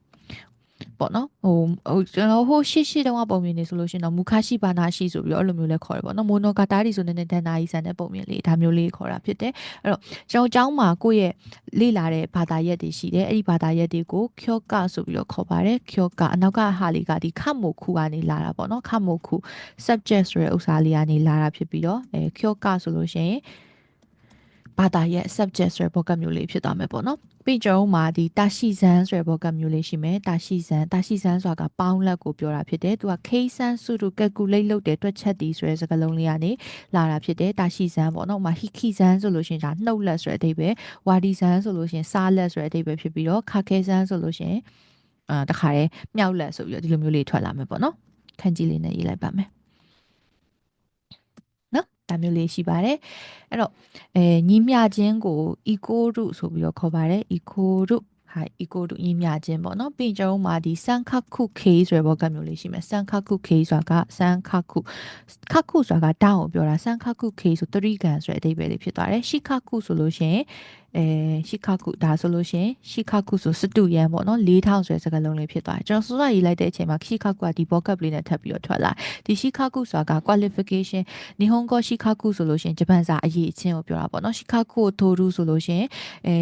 ပေါ့နော်ဟိုဟိုကျွန်တော်ဟိုရှစ်ရှစ်တုန်းကပုံမြင်နေဆိုလို့ရှင်တော့မူခရှိဘာနာရှိဆိုပြီးတော့အဲ့လိုမျိုးလဲခေါ်တယ်ပေါ့နော်မိုနိုဂတာတီဆိုနေနဲ့ဒန်နာကြီးဆန်တဲ့ပုံမြင်လေးဒါမျိုးလေးခေါ်တာဖြစ်တယ်အဲ့တော့ကျွန်တော်ကျောင်းမှာကိုယ့်ရဲ့လေ့လာတဲ့ဘာသာရပ်တွေရှိတယ်အဲ့ဒီဘာသာရပ်တွေကိုချော့ကဆိုပြီးတော့ခေါ်ပါတယ်ချော့ကအနောက်ကဟာလေးကဒီခမိုခုကနေလာတာပေါ့နော်ခမိုခု subject ဆိုတဲ့ဥစ္စာလေးကနေလာတာဖြစ်ပြီးတော့အဲချော့ကဆိုလို့ရှင် ဘာသာရဲ့ subject ဆိုတဲ့ဘောကမျိုးလေးဖြစ်သွားမယ်ပေါ့နော်ပြီးကြုံမှာဒီတာရှိဇန်ဆိုတဲ့ဘောကမျိုးလေးရှိမယ်တာရှိဇန်တာရှိဇန်ဆိုတာကပေါင်းလက်ကိုပြောတာဖြစ်တယ်သူက k ဆန်စုတူ calculate လုပ်တဲ့တွက်ချက်သည်ဆိုတဲ့စကားလုံးလေးကနေလာတာဖြစ်တယ်တာရှိဇန်ပေါ့နော်ဥမာ hiki ဇန်ဆိုလို့ရှိရင်ဒါနှုတ်လက်ဆိုတဲ့အဓိပ္ပာယ်ဝါဒီဇန်ဆိုလို့ရှိရင်စားလက်ဆိုတဲ့အဓိပ္ပာယ်ဖြစ်ပြီးတော့ခါခဲဇန်ဆိုလို့ရှိရင်အာတခါရဲမြောက်လက်ဆိုပြီးတော့ဒီလိုမျိုးလေးထွက်လာမယ်ပေါ့နော်ခန်းကြီးလေးနဲ့ရေးလိုက်ပါမယ် ဒါမျိုးလေးရှိပါတယ်အဲ့တော့အဲညီမျှခြင်းကို equal to ဆိုပြီးတော့ခေါ်ပါတယ် equal to ဟာ equal to ညီမျှခြင်းပေါ့နော်ပြီးကျွန်တော်မှာဒီစံခခု k ဆိုတဲ့ဘောကမျိုးလေးရှိမယ်စံခခု k ဆိုတာကစံခခုခခုဆိုတာကတောင်းကိုပြောတာစံခခု k ဆိုတရိကန်ဆိုတဲ့အဓိပ္ပာယ်လေးဖြစ်သွားတယ်ရှိခခုဆိုလို့ရှိရင် အဲရှီကာကုဒါဆိုလို့ရှင်ရှီကာကုဆိုစတူယန်ပေါ့နော်4000ဆိုတဲ့စကားလုံးလေးဖြစ်သွားတယ်ကျွန်တော်စောစောရေးလိုက်တဲ့အချိန်မှာရှီကာကုကဒီ vocab လေးနဲ့ထပ်ပြီးတော့ထွက်လာဒီရှီကာကုဆိုတာက qualification နီဟွန်ကိုရှီကာကုဆိုလို့ရှင်ဂျပန်စာအရေးအချင်းကိုပြောတာပေါ့နော်ရှီကာကုကိုထိုးရူဆိုလို့ရှင်အဲ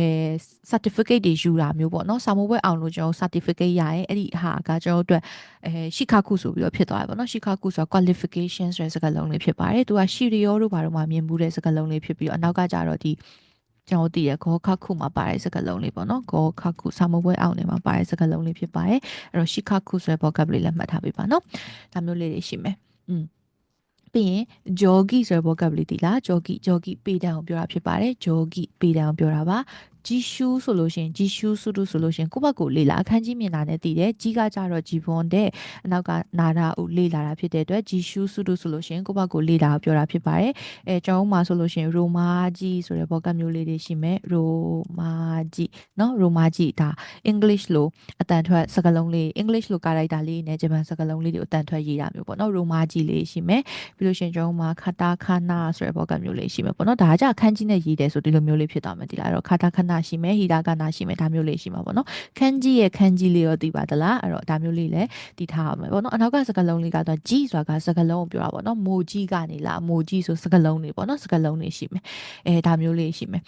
certificate တွေယူတာမျိုးပေါ့နော်စာမိုးပွဲအောင်လို့ကျွန်တော် certificate ရရင်အဲ့ဒီဟာကကျွန်တော်တို့အတွက်အဲရှီကာကုဆိုပြီးတော့ဖြစ်သွားတယ်ပေါ့နော်ရှီကာကုဆိုတာ qualification ဆိုတဲ့စကားလုံးလေးဖြစ်ပါတယ်သူကရှီရီယောတို့ဘာလို့မှမြင်မှုတဲ့စကားလုံးလေးဖြစ်ပြီးတော့အနောက်ကကြတော့ဒီ ကျွန်တော်သိရဂေါခခုမှာပါတဲ့စကားလုံးလေးပေါ့နော်ဂေါခခုစာမပွဲအောင်နေမှာပါတဲ့စကားလုံးလေးဖြစ်ပါတယ်အဲ့တော့ရှီခခုဆိုတဲ့ vocabulary လည်းမှတ်ထားပေးပါနော်ဒါမျိုးလေးတွေရှိမယ်อืมပြီးရင် jogi ဆိုတဲ့ vocabulary ဒီလား jogi jogi ပေတံကိုပြောတာဖြစ်ပါတယ် jogi ပေတံကိုပြောတာပါ ဂျီရှူးဆိုလို့ရှင်ဂျီရှူးစုတုဆိုလို့ရှင်ကိုယ့်ဘက်ကိုလေ့လာအခန်းကြီးမြင်တာနဲ့တည်တယ်ကြီးကကြတော့ဂျီဘွန်တဲ့အနောက်ကနာတာဦးလေ့လာတာဖြစ်တဲ့အတွက်ဂျီရှူးစုတုဆိုလို့ရှင်ကိုယ့်ဘက်ကိုလေ့လာပြောတာဖြစ်ပါတယ်အဲကျွန်တော်မှဆိုလို့ရှင်ရိုမာကြီးဆိုတဲ့ဘောကမျိုးလေးတွေရှိမယ်ရိုမာကြီးเนาะရိုမာကြီးဒါ English လို့အတန်ထွက်စကားလုံးလေး English လို့ကာရိုက်တာလေးနဲ့ဂျပန်စကားလုံးလေးတွေအတန်ထွက်ရေးတာမျိုးပေါ့เนาะရိုမာကြီးလေးရှိမယ်ပြီးလို့ရှင်ကျွန်တော်မှခတာခနာဆိုတဲ့ဘောကမျိုးလေးရှိမယ်ပေါ့เนาะဒါကကြအခန်းကြီးနဲ့ရေးတယ်ဆိုဒီလိုမျိုးလေးဖြစ်သွားမယ်ဒီလားအဲ့တော့ခတာခနာ ာနာရှိမယ်ဟီရာကနာရှိမယ်ဒါမျိုးလေးရှိမှာပေါ့နော်ခန်းကြီးရဲ့ခန်းကြီးလေးရောသိပါသလားအဲ့တော့ဒါမျိုးလေးလည်းသိထားအောင်မယ်ပေါ့နော်အနောက်ကစကလုံးလေးကတော့ကြီးဆိုတာကစကလုံးကိုပြောတာပေါ့နော်မိုကြီးကနေလာမိုကြီးဆိုစကလုံးလေးပေါ့နော်စကလုံးလေးရှိမယ်အဲဒါမျိုးလေးရှိမယ်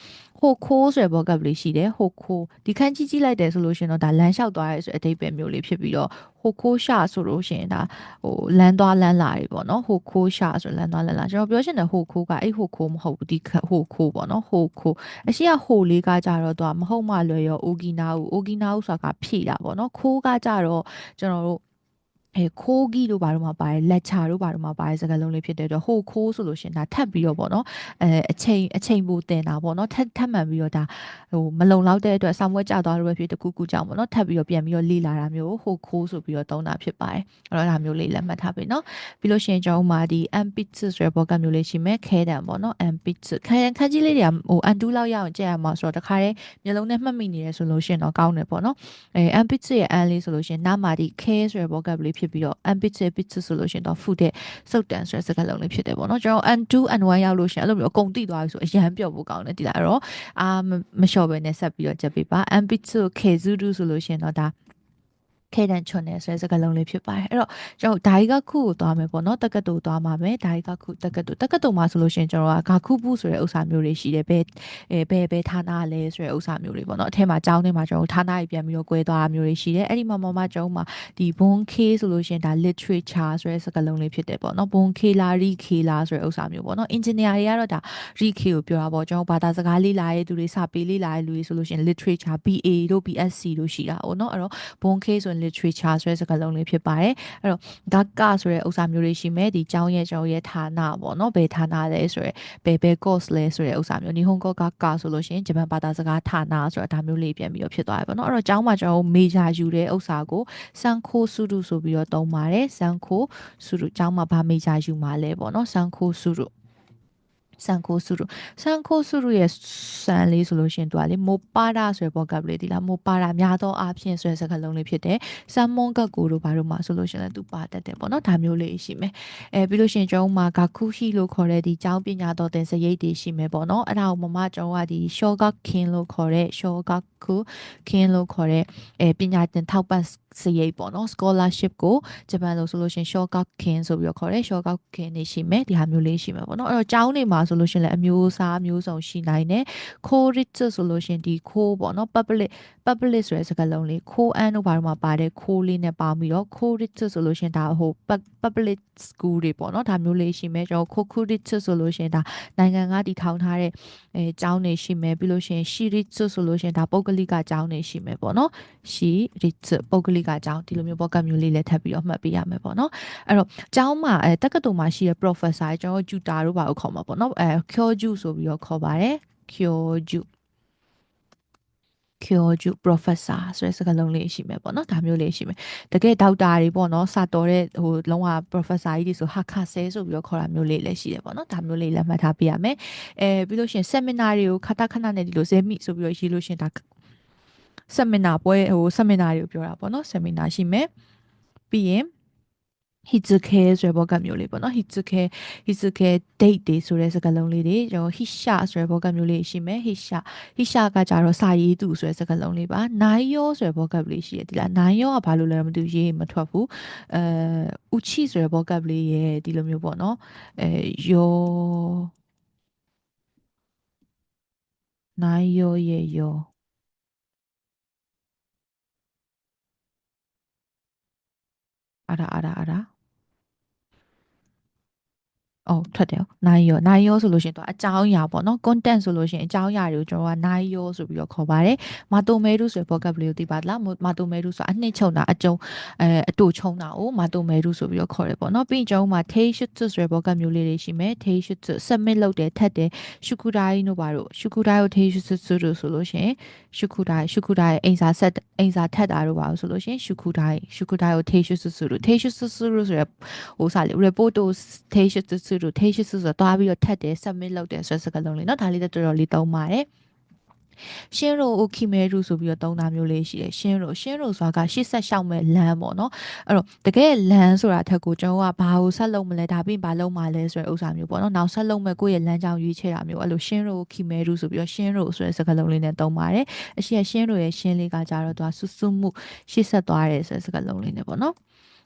ဟိုခိုးဆိုတဲ့ vocab ရှိတယ်ဟိုခိုးဒီခန်းကြီးကြီးလိုက်တယ်ဆိုလို့ရှိရင်တော့ဒါလမ်းလျှောက်သွားရဲဆိုအတိတ်ပဲမျိုးလေးဖြစ်ပြီးတော့ဟိုခိုးရှာဆိုလို့ရှိရင်ဒါဟိုလမ်းသွားလမ်းလာတွေပေါ့နော်ဟိုခိုးရှာဆိုလမ်းသွားလမ်းလာကျွန်တော်ပြောချင်တယ်ဟိုခိုးကအဲ့ဟိုခိုးမဟုတ်ဘူးဒီဟိုခိုးပေါ့နော်ဟိုခိုးအရှိကဟိုလေးကကြတော့သူကမဟုတ်မှလွယ်ရောအိုဂီနာဦးအိုဂီနာဦးဆိုတာကဖြည့်တာပေါ့နော်ခိုးကကြတော့ကျွန်တော်တို့ အဲခိုးကြီးတို့ဘာလို့မှပါတယ်လက်ချာတို့ဘာလို့မှပါတယ်စကားလုံးလေးဖြစ်တဲ့အတွက်ဟိုခိုးဆိုလို့ရှင်ဒါထပ်ပြီးတော့ပေါ့နော်အဲအချိန်အချိန်ပိုတင်တာပေါ့နော်ထပ်ထပ်မှန်ပြီးတော့ဒါဟိုမလုံလောက်တဲ့အတွက်ဆောင်းဝဲကြသွားလို့ပဲဖြစ်တကူကူကြောင့်ပေါ့နော်ထပ်ပြီးတော့ပြန်ပြီးတော့လေ့လာတာမျိုးဟိုခိုးဆိုပြီးတော့သုံးတာဖြစ်ပါတယ်အဲ့တော့ဒါမျိုးလေးလက်မှတ်ထားပေးနော်ပြီးလို့ရှင်ကျွန်တော်မှာဒီ ambit ဆိုတဲ့ဘောကမျိုးလေးရှိမယ်ခဲတံပေါ့နော် ambit ခဲခန်းကြီးလေးတွေကဟိုအန်တူလောက်ရအောင်ကြည့်ရမှာဆိုတော့တခါတည်းမျိုးလုံးနဲ့မှတ်မိနေတယ်ဆိုလို့ရှင်တော့ကောင်းတယ်ပေါ့နော်အဲ ambit ရဲ့ an လေးဆိုလို့ရှင်နားမှာဒီခဲဆိုတဲ့ဘောကလေးဖြစ်ပြီးတော့ ambit bit ဆိုလို့ရှင်တော့ food တဲ့စုတ်တန်ဆိုတဲ့စကားလုံးလေးဖြစ်တယ်ပေါ့နော်ကျွန်တော် n2 n1 ရောက်လို့ရှင်အဲ့လိုမျိုးအကုန်သိသွားပြီဆိုအရန်ပြော့ဖို့ကောင်းတယ်ဒီလားအဲ့တော့အာမလျှော့ပဲနဲ့ဆက်ပြီးတော့ချက်ပေးပါ ambit ဆို kezudu ဆိုလို့ရှင်တော့ဒါ ခဲတန်ချွန်နေဆိုတဲ့စကားလုံးလေးဖြစ်ပါတယ်အဲ့တော့ကျွန်တော်ဓာရီကခုကိုသွားမယ်ပေါ့နော်တက္ကသိုလ်သွားမှာပဲဓာရီကခုတက္ကသိုလ်တက္ကသိုလ်မှာဆိုလို့ရှိရင်ကျွန်တော်ကဂါခုပုဆိုတဲ့ဥစ္စာမျိုးတွေရှိတယ်ဘယ်အဲဘယ်ဘယ်ဌာနလဲဆိုတဲ့ဥစ္စာမျိုးတွေပေါ့နော်အထက်မှာကျောင်းထဲမှာကျွန်တော်ဌာနကြီးပြန်ပြီးတော့꿰သွားတာမျိုးတွေရှိတယ်အဲ့ဒီမှာမမကျွန်တော်မှာဒီဘွန်ခေဆိုလို့ရှိရင်ဒါ literature ဆိုတဲ့စကားလုံးလေးဖြစ်တယ်ပေါ့နော်ဘွန်ခေလာရီခေလာဆိုတဲ့ဥစ္စာမျိုးပေါ့နော် engineer တွေကတော့ဒါရီခေကိုပြောတာပေါ့ကျွန်တော်ဘာသာစကားလေးလာရဲ့သူတွေစာပေလေးလာရဲ့လူတွေဆိုလို့ရှိရင် literature BA တို့ BSc တို့ရှိတာပေါ့နော်အဲ့တော့ဘွန်ခေဆိုရင် literature ဆိုတဲ့စကားလုံးလေးဖြစ်ပါတယ်အဲ့တော့ gakka ဆိုတဲ့ဥစ္စာမျိုးတွေရှိမယ်ဒီကျောင်းရဲ့ကျွန်တော်ရဲ့ဌာနပေါ့နော်ဘယ်ဌာနလဲဆိုရယ်ဘယ်ဘယ် course လဲဆိုတဲ့ဥစ္စာမျိုးနီဟွန်ကော gakka ဆိုလို့ရှိရင်ဂျပန်ဘာသာစကားဌာနဆိုတာဒါမျိုးလေးပြန်ပြီးတော့ဖြစ်သွားတယ်ပေါ့နော်အဲ့တော့ကျောင်းမှာကျွန်တော် major ယူတဲ့ဥစ္စာကို sanko suru ဆိုပြီးတော့သုံးပါတယ် sanko suru ကျောင်းမှာဘာ major ယူမှာလဲပေါ့နော် sanko suru ဆန်ခိုဆူရူဆန်ခိုဆူရူရဲ့ဆန်လေးဆိုလို့ရှင်သူကလေမိုပါဒဆိုတဲ့ vocabulary ဒီလားမိုပါဒများသောအားဖြင့်ဆိုတဲ့စကားလုံးလေးဖြစ်တယ်ဆန်မွန်ကကိုတို့ဘာလို့မှဆိုလို့ရှင်လည်းသူပါတတ်တယ်ပေါ့နော်ဒါမျိုးလေးရှိမယ်အဲပြီးလို့ရှင်ကျွန်တော်မှာဂါခုဟီလို့ခေါ်တဲ့ဒီကျောင်းပညာတော်တင်စရိတ်တွေရှိမယ်ပေါ့နော်အဲ့ဒါကိုမမကျွန်တော်ကဒီရှော့ဂခင်လို့ခေါ်တဲ့ရှော့ဂခုခင်လို့ခေါ်တဲ့အဲပညာတင်ထောက်ပံ့ စရိတ်ပေါ့နော် scholarship ကိုဂျပန်လို့ဆိုလို့ရှင် short cut ခင်ဆိုပြီးတော့ခေါ်တယ် short cut ခင်နေရှိမယ်ဒီဟာမျိုးလေးရှိမယ်ပေါ့နော်အဲ့တော့ကျောင်းနေမှာဆိုလို့ရှင်လည်းအမျိုးအစားအမျိုးစုံရှိနိုင်တယ် core rich ဆိုလို့ရှင်ဒီ core ပေါ့နော် public public ဆိုတဲ့စကားလုံးလေး core and တို့ဘာလို့မှပါတဲ့ core လေးနဲ့ပေါင်းပြီးတော့ core rich ဆိုလို့ရှင်ဒါဟို public school တွေပေါ့နော်ဒါမျိုးလေးရှိမယ်ကျွန်တော် core rich ဆိုလို့ရှင်ဒါနိုင်ငံကတည်ထောင်ထားတဲ့အဲကျောင်းတွေရှိမယ်ပြီးလို့ရှင် shi rich ဆိုလို့ရှင်ဒါပုဂ္ဂလိကကျောင်းတွေရှိမယ်ပေါ့နော် shi rich ပုဂ္ဂလိကအကြောင်းဒီလိုမျိုးပေါ့ကတ်မျိုးလေးလည်းထပ်ပြီးတော့မှတ်ပေးရမယ်ပေါ့နော်အဲ့တော့ကျောင်းမှာအဲတက္ကသိုလ်မှာရှိတဲ့ professor ကျွန်တော် tutor တို့ပါကိုခေါ်မှာပေါ့နော်အဲ kyoju ဆိုပြီးတော့ခေါ်ပါတယ် kyoju kyoju professor ဆိုတဲ့စကားလုံးလေးရှိမယ်ပေါ့နော်ဒါမျိုးလေးရှိမယ်တကယ်ဒေါက်တာတွေပေါ့နော်စာတော်တဲ့ဟိုလုံးဝ professor ကြီးတွေဆို hakase ဆိုပြီးတော့ခေါ်တာမျိုးလေးလည်းရှိတယ်ပေါ့နော်ဒါမျိုးလေးလည်းမှတ်ထားပေးရမယ်အဲပြီးလို့ရှိရင် seminar တွေကိုခတာခဏနဲ့ဒီလိုဇဲမိဆိုပြီးတော့ရေးလို့ရှိရင်ဒါ seminar ပွဲဟို seminar တွေကိုပြောတာပေါ့နော် seminar ရှိမယ်ပြီးရင် hitsuke ဆိုတဲ့ဘောကမျိုးလေးပေါ့နော် hitsuke hitsuke date တွေဆိုတဲ့စကားလုံးလေးတွေကျွန်တော် hisha ဆိုတဲ့ဘောကမျိုးလေးရှိမယ် hisha hisha ကကြတော့စာရေးသူဆိုတဲ့စကားလုံးလေးပါ nayo ဆိုတဲ့ဘောကလေးရှိရဒီလား nayo ကဘာလို့လဲမသိရေးမထွက်ဘူးအဲ uchi ဆိုတဲ့ဘောကလေးရဲ့ဒီလိုမျိုးပေါ့နော်အဲ yo nayo ရဲ့ yo အာရာအာရာအာရာ အော်ထွက်တယ်နိုင်ရောနိုင်ရောဆိုလို့ရှိရင်တော့အကြောင်းအရာပေါ့နော် content ဆိုလို့ရှိရင်အကြောင်းအရာတွေကိုကျွန်တော်ကနိုင်ရောဆိုပြီးတော့ခေါ်ပါတယ်မာတိုမဲရုဆိုတဲ့ vocabulary ကိုသိပါလားမာတိုမဲရုဆိုတာအနှစ်ချုံတာအကျုံအဲအတူချုံတာကိုမာတိုမဲရုဆိုပြီးတော့ခေါ်တယ်ပေါ့နော်ပြီးရင်ကျွန်တော်မှာ teishutsu ဆိုတဲ့ vocabulary လေးတွေရှိမယ် teishutsu submit လုပ်တယ်ထက်တယ် shukurai တို့ပါတော့ shukurai ကို teishutsu ဆိုလို့ရှိရင် shukurai shukurai အိမ်စာဆက်အိမ်စာထက်တာတို့ပါလို့ဆိုလို့ရှိရင် shukurai shukurai ကို teishutsu ဆိုလို့ teishutsu ဆိုလို့ဆိုရဟိုစားလေ report တို့ teishutsu စုတို့ take စုဆိုတော့တွားပြီးတော့ထပ်တယ် submit လုပ်တယ်ဆိုတဲ့စကားလုံးလေးเนาะဒါလေးလည်းတော်တော်လေးသုံးပါတယ်ရှင်းရိုအိုခီမဲရူဆိုပြီးတော့သုံးတာမျိုးလေးရှိတယ်ရှင်းရိုရှင်းရိုဆိုတာကရှစ်ဆက်ရှောက်မဲ့လမ်းပေါ့နော်အဲ့တော့တကယ်လမ်းဆိုတာထက်ကိုကျွန်တော်ကဘာကိုဆက်လုပ်မလဲဒါပြီးဘာလုပ်မှလဲဆိုတဲ့ဥစ္စာမျိုးပေါ့နော်နောက်ဆက်လုပ်မဲ့ကိုယ့်ရဲ့လမ်းကြောင်းရွေးချယ်တာမျိုးအဲ့လိုရှင်းရိုခီမဲရူဆိုပြီးတော့ရှင်းရိုဆိုတဲ့စကားလုံးလေးနဲ့သုံးပါတယ်အရှိရရှင်းရိုရဲ့ရှင်းလေးကကြတော့သူကဆွဆွမှုရှစ်ဆက်သွားတယ်ဆိုတဲ့စကားလုံးလေးနဲ့ပေါ့နော်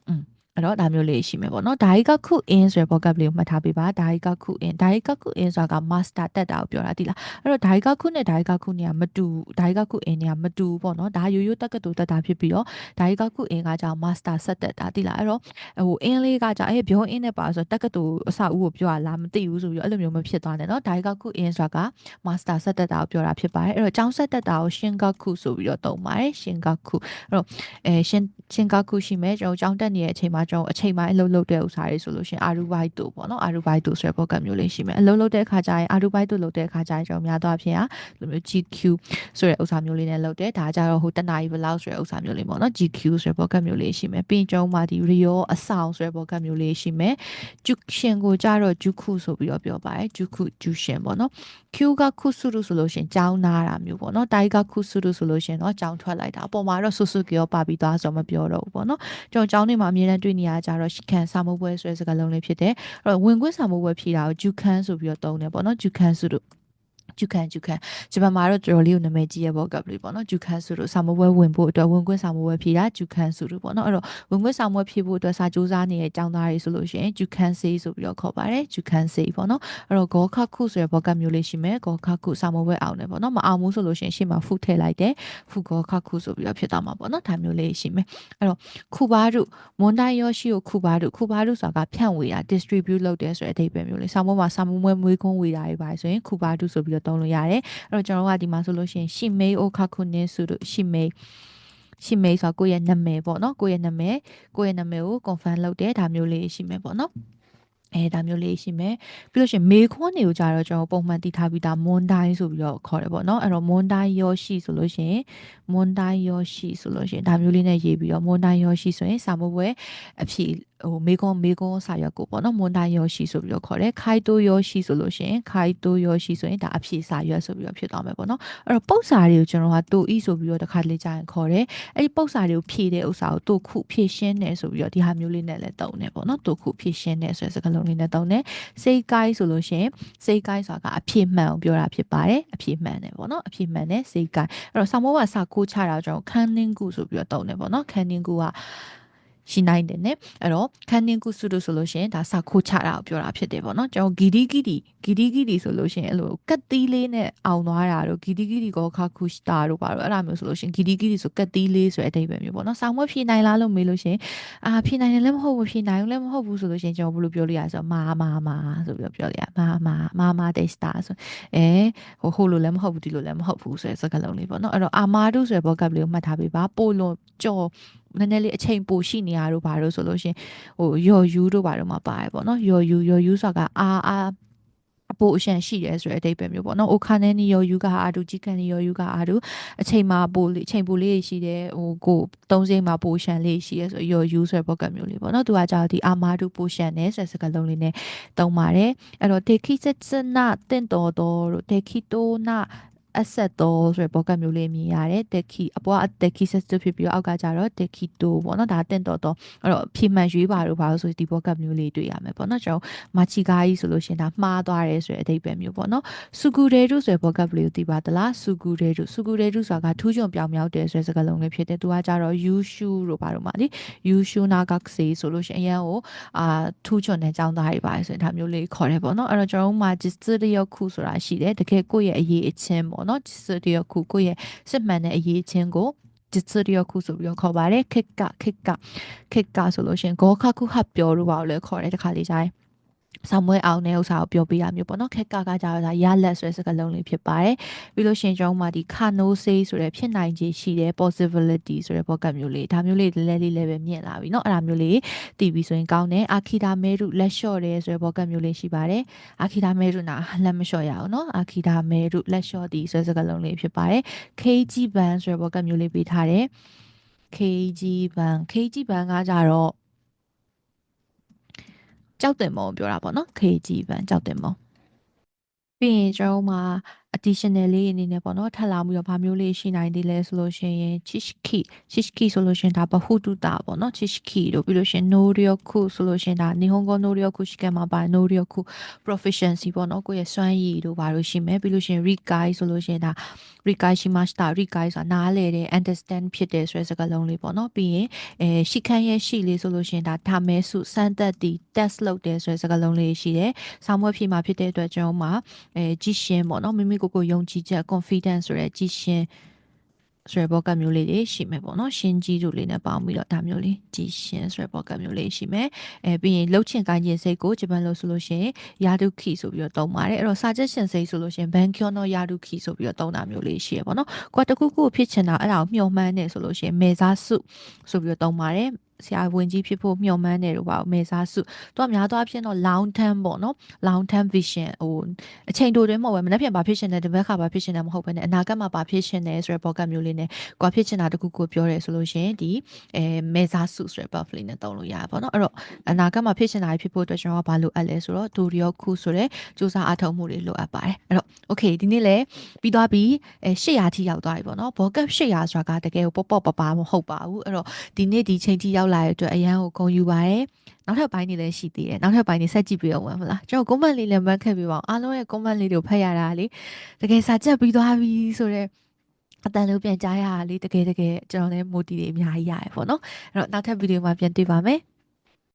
อืม အဲ့တော့ဒါမျိုးလေးရှိမယ်ပေါ့နော်ဒါကြီးကခု in ဆိုတဲ့ vocab လေးကိုမှတ်ထားပေးပါဒါကြီးကခု in ဒါကြီးကခု in ဆိုတာက master တက်တာကိုပြောတာတိလားအဲ့တော့ဒါကြီးကခုနဲ့ဒါကြီးကခုနေကမတူဒါကြီးကခု in နေကမတူပေါ့နော်ဒါရိုးရိုးတက်ကတူတက်တာဖြစ်ပြီးတော့ဒါကြီးကခု in ကကြောင့် master ဆက်တက်တာတိလားအဲ့တော့ဟို in လေးကကြောင့်အဲပြော in နဲ့ပါဆိုတော့တက်ကတူအစအဦးကိုပြောရလားမသိဘူးဆိုပြီးတော့အဲ့လိုမျိုးမဖြစ်သွားနဲ့နော်ဒါကြီးကခု in ဆိုတာက master ဆက်တက်တာကိုပြောတာဖြစ်ပါတယ်အဲ့တော့ကျောင်းဆက်တက်တာကို shin ကခုဆိုပြီးတော့သုံးပါတယ် shin ကခုအဲ့တော့အဲ shin shin ကခုရှိမယ်ကျွန်တော်ကျောင်းတက်နေတဲ့အချိန်မှာကျွန်တော်အချိန်ပိုင်းအလုပ်လုပ်တဲ့ဥစ္စာတွေဆိုလို့ရှိရင်အာရူဘိုက်တို့ပေါ့နော်အာရူဘိုက်တို့ဆိုတဲ့ program မျိုးလေးရှိမယ်အလုပ်လုပ်တဲ့အခါကျရင်အာရူဘိုက်တို့လုပ်တဲ့အခါကျရင်ကျွန်တော်များသောအားဖြင့်ဟာလိုမျိုး GQ ဆိုတဲ့ဥစ္စာမျိုးလေးနဲ့လုပ်တယ်ဒါကြတော့ဟိုတနာရီဘလောက်ဆိုတဲ့ဥစ္စာမျိုးလေးပေါ့နော် GQ ဆိုတဲ့ program မျိုးလေးရှိမယ်ပြီးရင်ကျွန်တော်မှဒီ Rio အဆောင်ဆိုတဲ့ program မျိုးလေးရှိမယ်ဂျုရှင်ကိုကြတော့ဂျုခုဆိုပြီးတော့ပြောပါတယ်ဂျုခုဂျုရှင်ပေါ့နော် Q ကခုစုရုဆိုလို့ရှင်ကြောင်းနာတာမျိုးပေါ့နော်တိုင်းကခုစုရုဆိုလို့ရှင်တော့ကြောင်းထွက်လိုက်တာအပေါ်မှာတော့ဆူဆူကြောပါပြီးသွားဆိုမပြောတော့ဘူးပေါ့နော်ကျွန်တော်ကြောင်းနေမှာအမြဲတမ်းတွေ့နေရကြတော့ရှီကန်စာမိုးပွဲဆိုတဲ့စကားလုံးလေးဖြစ်တယ်အဲ့တော့ဝင်ခွင့်စာမိုးပွဲဖြေတာကိုဂျူခန်ဆိုပြီးတော့တုံးတယ်ပေါ့နော်ဂျူခန်ဆိုတော့ ဂျူခန်ဂျူခန်ဂျပန်မှာတော့တော်တော်လေးကိုနာမည်ကြီးရဲ့ဘောကပ်လေးပေါ့နော်ဂျူခန်ဆိုလို့စာမပွဲဝင်ဖို့အတွက်ဝင်ခွင့်စာမပွဲဖြေတာဂျူခန်ဆိုလို့ပေါ့နော်အဲ့တော့ဝင်ခွင့်စာမပွဲဖြေဖို့အတွက်စာကြိုးစားနေတဲ့ចောင်းသားတွေဆိုလို့ရှိရင်ဂျူခန်စေးဆိုပြီးတော့ခေါ်ပါတယ်ဂျူခန်စေးပေါ့နော်အဲ့တော့ဂေါခခုဆိုတဲ့ဘောကပ်မျိုးလေးရှိမယ်ဂေါခခုစာမပွဲအောင်တယ်ပေါ့နော်မအောင်ဘူးဆိုလို့ရှိရင်ရှေ့မှာဖုထည့်လိုက်တယ်ဖုဂေါခခုဆိုပြီးတော့ဖြစ်သွားမှာပေါ့နော်ဒါမျိုးလေးရှိမယ်အဲ့တော့ခုဘာတို့မွန်တိုင်းရောရှိကိုခုဘာတို့ခုဘာတို့ဆိုတာကဖြန့်ဝေတာ distribute လုပ်တယ်ဆိုတဲ့အဓိပ္ပာယ်မျိုးလေးစာမပွဲမှာစာမပွဲမွေးခွန်းဝေတာတွေပါဆိုရင်ခုဘာတို့ဆိုပြီးတော့သုံးလို့ရတယ်အဲ့တော့ကျွန်တော်တို့ကဒီမှာဆိုလို့ရှိရင်ရှီမေအိုခါခုနင်းစုတို့ရှီမေရှိမေဆိုတာကိုယ့်ရဲ့နာမည်ပေါ့နော်ကိုယ့်ရဲ့နာမည်ကိုယ့်ရဲ့နာမည်ကို confirm လုပ်တယ်ဒါမျိုးလေးရှိမယ်ပေါ့နော်အဲဒါမျိုးလေးရှိမယ်ပြီးလို့ရှိရင်မေခွန်းတွေကိုကြတော့ကျွန်တော်ပုံမှန်တည်ထားပြီးသားမွန်တိုင်းဆိုပြီးတော့ခေါ်တယ်ပေါ့နော်အဲ့တော့မွန်တိုင်းရောရှိဆိုလို့ရှိရင်မွန်တိုင်းရောရှိဆိုလို့ရှိရင်ဒါမျိုးလေးနဲ့ရေးပြီးတော့မွန်တိုင်းရောရှိဆိုရင်စာမပွဲအဖြစ် ဟိုမေကွန်မေကွန်စာရွက်ကိုပေါ့နော်မွန်တိုင်းရောရှိဆိုပြီးတော့ခေါ်တယ်ခိုင်တိုရောရှိဆိုလို့ရှိရင်ခိုင်တိုရောရှိဆိုရင်ဒါအဖြစ်စာရွက်ဆိုပြီးတော့ဖြစ်သွားမယ်ပေါ့နော်အဲ့တော့ပုတ်စာတွေကိုကျွန်တော်ကတိုဤဆိုပြီးတော့တစ်ခါတလေကြာရင်ခေါ်တယ်အဲ့ဒီပုတ်စာတွေကိုဖြည့်တဲ့ဥစ္စာကိုတိုခုဖြည့်ရှင်းတယ်ဆိုပြီးတော့ဒီဟာမျိုးလေးနဲ့လည်းတုံတယ်ပေါ့နော်တိုခုဖြည့်ရှင်းတယ်ဆိုတဲ့စကားလုံးလေးနဲ့တုံတယ်စိတ်ကိုင်းဆိုလို့ရှိရင်စိတ်ကိုင်းဆိုတာကအဖြစ်မှန်ကိုပြောတာဖြစ်ပါတယ်အဖြစ်မှန်တယ်ပေါ့နော်အဖြစ်မှန်တယ်စိတ်ကိုင်းအဲ့တော့ဆောင်းမောကစာခိုးချတာကျွန်တော်ခန်းနင်းကူဆိုပြီးတော့တုံတယ်ပေါ့နော်ခန်းနင်းကူက ရှိနိုင်တယ်နဲ့အဲ့တော့ခန်းနင်းကုစုလို့ဆိုလို့ရှိရင်ဒါစာခိုးချတာကိုပြောတာဖြစ်တယ်ပေါ့နော်ကျွန်တော်ဂီဒီဂီဒီဂီဒီဂီဒီဆိုလို့ရှိရင်အဲ့လိုကတ်တီးလေးနဲ့အောင်သွားတာတို့ဂီဒီဂီဒီကိုခါခုစတာတို့ပါတော့အဲ့ဒါမျိုးဆိုလို့ရှိရင်ဂီဒီဂီဒီဆိုကတ်တီးလေးဆိုတဲ့အဓိပ္ပာယ်မျိုးပေါ့နော်ဆောင်းမဖြေနိုင်လားလို့မေးလို့ရှိရင်အာဖြေနိုင်တယ်လည်းမဟုတ်ဘူးဖြေနိုင်လည်းမဟုတ်ဘူးဆိုလို့ရှိရင်ကျွန်တော်ဘယ်လိုပြောလို့ရလဲဆိုတော့မာမာမာဆိုပြီးတော့ပြောလိုက်ရမာမာမာမာတေစတာဆိုအဲဟိုဟိုလိုလည်းမဟုတ်ဘူးဒီလိုလည်းမဟုတ်ဘူးဆိုတဲ့စကားလုံးလေးပေါ့နော်အဲ့တော့အာမာဒုဆိုတဲ့ vocab လေးကိုမှတ်ထားပေးပါပိုလို့ကြော်နည်းနည်းလေးအချိန်ပိုရှိနေရတို့ဘာလို့ဆိုလို့ရှင်ဟိုယော်ယူတို့ဘာလို့မှပါတယ်ပေါ့နော်ယော်ယူယော်ယူဆိုတာကအာအာအပိုအရှန်ရှိရဲဆိုတဲ့အတိတ်ပဲမျိုးပေါ့နော်။အိုခါနဲနီယောယူကအာဒူကြီးကန်နီယောယူကအာဒူအချိန်မှာပိုလေးအချိန်ပိုလေးရှိတယ်ဟိုကိုသုံးစိမ့်မှာပိုရှန်လေးရှိရဲဆိုယောယူဆိုတဲ့ဘောကတ်မျိုးလေးပေါ့နော်။သူကကြောက်ဒီအာမာဒူပိုရှန်နဲ့ဆိုတဲ့စကားလုံးလေးနဲ့တုံးပါတယ်။အဲ့တော့တေခိစစနာတင့်တော်တော်တို့တေခိတိုနာ asset တော့ဆိုရယ်ဘောကမျိုးလေးမြင်ရတယ်တက်ခီအပေါ်ကတက်ခီ set ဖြစ်ပြီးတော့အောက်ကကျတော့တက်ခီတိုပေါ့နော်ဒါတင့်တော်တော့အဲ့တော့ဖြေမှန်ရွေးပါလို့ပါလို့ဆိုဒီဘောကမျိုးလေးတွေ့ရမယ်ပေါ့နော်ကျွန်တော်မာချီကာကြီးဆိုလို့ရှင်ဒါမှားသွားတယ်ဆိုရယ်အဓိပ္ပာယ်မျိုးပေါ့နော်စုကူရဲတုဆိုရယ်ဘောကလေးကိုသိပါသလားစုကူရဲတုစုကူရဲတုဆိုတာကထူးချွန်ပြောင်မြောက်တယ်ဆိုရယ်စကားလုံးလေးဖြစ်တယ်သူကကျတော့ you shoe လို့ပါတော့မှာလी you shoe နာကစေဆိုလို့ရှင်အရင်ကိုအာထူးချွန်တဲ့ចောင်းသားတွေပါဆိုရင်ဒါမျိုးလေးခေါ်တယ်ပေါ့နော်အဲ့တော့ကျွန်တော်တို့မှာ district ခုဆိုတာရှိတယ်တကယ်ကိုယ့်ရဲ့အရေးအချင်းပေါ့နော် district ခုကိုယ့်ရဲ့စစ်မှန်တဲ့အရေးချင်းကို district ခုဆိုပြီးတော့ခေါ်ပါတယ်ခက်ကခက်ကခက်ကဆိုလို့ရှင်ဂေါခခုဟပ်ပြောလို့ပါလို့လည်းခေါ်တယ်တခါလေးကြား ဆောင်မွဲအောင်တဲ့ဥစ္စာကိုပြောပြရမျိုးပေါ့နော်ခက်ကကကြတော့ဒါရလက်ဆိုတဲ့စကားလုံးလေးဖြစ်ပါတယ်ပြီးလို့ရှင်ကျွန်တော်မှာဒီ kano say ဆိုတဲ့ဖြစ်နိုင်ခြေရှိတဲ့ possibility ဆိုတဲ့ဘောကမျိုးလေးဒါမျိုးလေးလဲလေးလဲပဲမြင်လာပြီเนาะအဲ့ဒါမျိုးလေးတည်ပြီးဆိုရင်ကောင်းတယ်အာခီတာမဲရုလက်လျှော့တယ်ဆိုတဲ့ဘောကမျိုးလေးရှိပါတယ်အာခီတာမဲရုနာလက်မလျှော့ရအောင်เนาะအာခီတာမဲရုလက်လျှော့သည်ဆိုတဲ့စကားလုံးလေးဖြစ်ပါတယ် KG band ဆိုတဲ့ဘောကမျိုးလေးပေးထားတယ် KG band KG band ကကြတော့ ကြောက်တင်မောပြောတာပေါ့နော် KG ဘန်ကြောက်တင်မောပြီးရင်ကျွန်တော်မှာ additional လေးအနေနဲ့ပေါ့နော်ထပ်လာမှုရောဘာမျိုးလေးရှိနိုင်သေးလဲဆိုလို့ရှိရင် chishki chishki ဆိုလို့ရှိရင်ဒါဘဟုတုတာပေါ့နော် chishki တို့ပြီးလို့ရှိရင် noryoku ဆိုလို့ရှိရင်ဒါ nihongo noryoku ရှိခဲ့မှာပါ noryoku proficiency ပေါ့နော်ကိုယ့်ရဲ့စွမ်းရည်တို့ဘာလို့ရှိမယ်ပြီးလို့ရှိရင် rikai ဆိုလို့ရှိရင်ဒါ rikai shimashita rikai ဆိုတာနားလေတယ် understand ဖြစ်တယ်ဆိုတဲ့စကားလုံးလေးပေါ့နော်ပြီးရင်အဲရှိခန်းရဲ့ရှိလေးဆိုလို့ရှိရင်ဒါဒါမဲစုစမ်းသက်တီ test လုပ်တယ်ဆိုတဲ့စကားလုံးလေးရှိတယ်ဆောင်းမွေးဖြေမှာဖြစ်တဲ့အတွက်ကျွန်တော်မှာအဲကြည်ရှင်ပေါ့နော်မိမိကိုကိုယုံကြည်ချက် confidence ဆိုတဲ့ကြည်ရှင်ဆိုရဘောကမျိုးလေးတွေရှိမယ်ပေါ့နော်ရှင်ကြီးတို့လေးနဲ့ပေါင်းပြီးတော့ဒါမျိုးလေးကြည်ရှင်ဆိုရဘောကမျိုးလေးရှိမယ်အဲပြီးရင်လှုပ်ချင်ကိုင်းခြင်းစိတ်ကိုဂျပန်လို့ဆိုလို့ရှိရင်ယာဒုခိဆိုပြီးတော့သုံးပါတယ်အဲ့တော့စာချက်ရှင်စိတ်ဆိုလို့ရှိရင်ဘန်ကျိုနိုယာဒုခိဆိုပြီးတော့သုံးတာမျိုးလေးရှိရပေါ့နော်ကိုယ်တခုခုဖြစ်ချင်တာအဲ့ဒါကိုမျှော်မှန်းနေဆိုလို့ရှိရင်မေစားစုဆိုပြီးတော့သုံးပါတယ် ဆရာဝန်ကြီးဖြစ်ဖို့မျှော်မှန်းတယ်လို့ပါမေစားစုသူကများသောအားဖြင့်တော့ long term ပေါ့နော် long term vision ဟိုအချိန်တိုတွင်မဟုတ်ပဲမနေ့ပြန်ဘာဖြစ်ရှင်တယ်ဒီဘက်ကဘာဖြစ်ရှင်တယ်မဟုတ်ပဲねအနာဂတ်မှာဘာဖြစ်ရှင်တယ်ဆိုတဲ့ podcast မျိုးလေးနဲ့ကွာဖြစ်ချင်တာတခုကိုပြောရဲဆိုလို့ရှိရင်ဒီအဲမေစားစုဆိုတဲ့ buff လေးနဲ့တုံးလို့ရပါပေါ့နော်အဲ့တော့အနာဂတ်မှာဖြစ်ရှင်တာဖြစ်ဖို့အတွက်ကျွန်တော်ကဘာလိုအပ်လဲဆိုတော့ဒူရီယောခုဆိုတဲ့စူးစမ်းအားထုတ်မှုတွေလိုအပ်ပါတယ်အဲ့တော့ okay ဒီနေ့လည်းပြီးသွားပြီအဲ800ထိရောက်သွားပြီပေါ့နော် vocab 800ဆိုတာကတကယ်ကိုပေါ့ပေါ့ပပမဟုတ်ပါဘူးအဲ့တော့ဒီနေ့ဒီချိန်ထိရောက်လာတဲ့အတွက်အရန်ကိုဂုဏ်ယူပါတယ်နောက်ထပ်ပိုင်းတွေလည်းရှိသေးတယ်နောက်ထပ်ပိုင်းတွေဆက်ကြည့်ပြအောင်မလားကျွန်တော် comment လေးလည်းမှတ်ခဲ့ပြပါအောင်အားလုံးရဲ့ comment လေးတွေကိုဖတ်ရတာလေတကယ်စာချက်ပြီးသွားပြီဆိုတော့အတန်လို့ပြန်ကြားရတာလေတကယ်တကယ်ကျွန်တော်လည်း motivate အများကြီးရတယ်ပေါ့နော်အဲ့တော့နောက်ထပ်ဗီဒီယိုမှာပြန်တွေ့ပါမယ်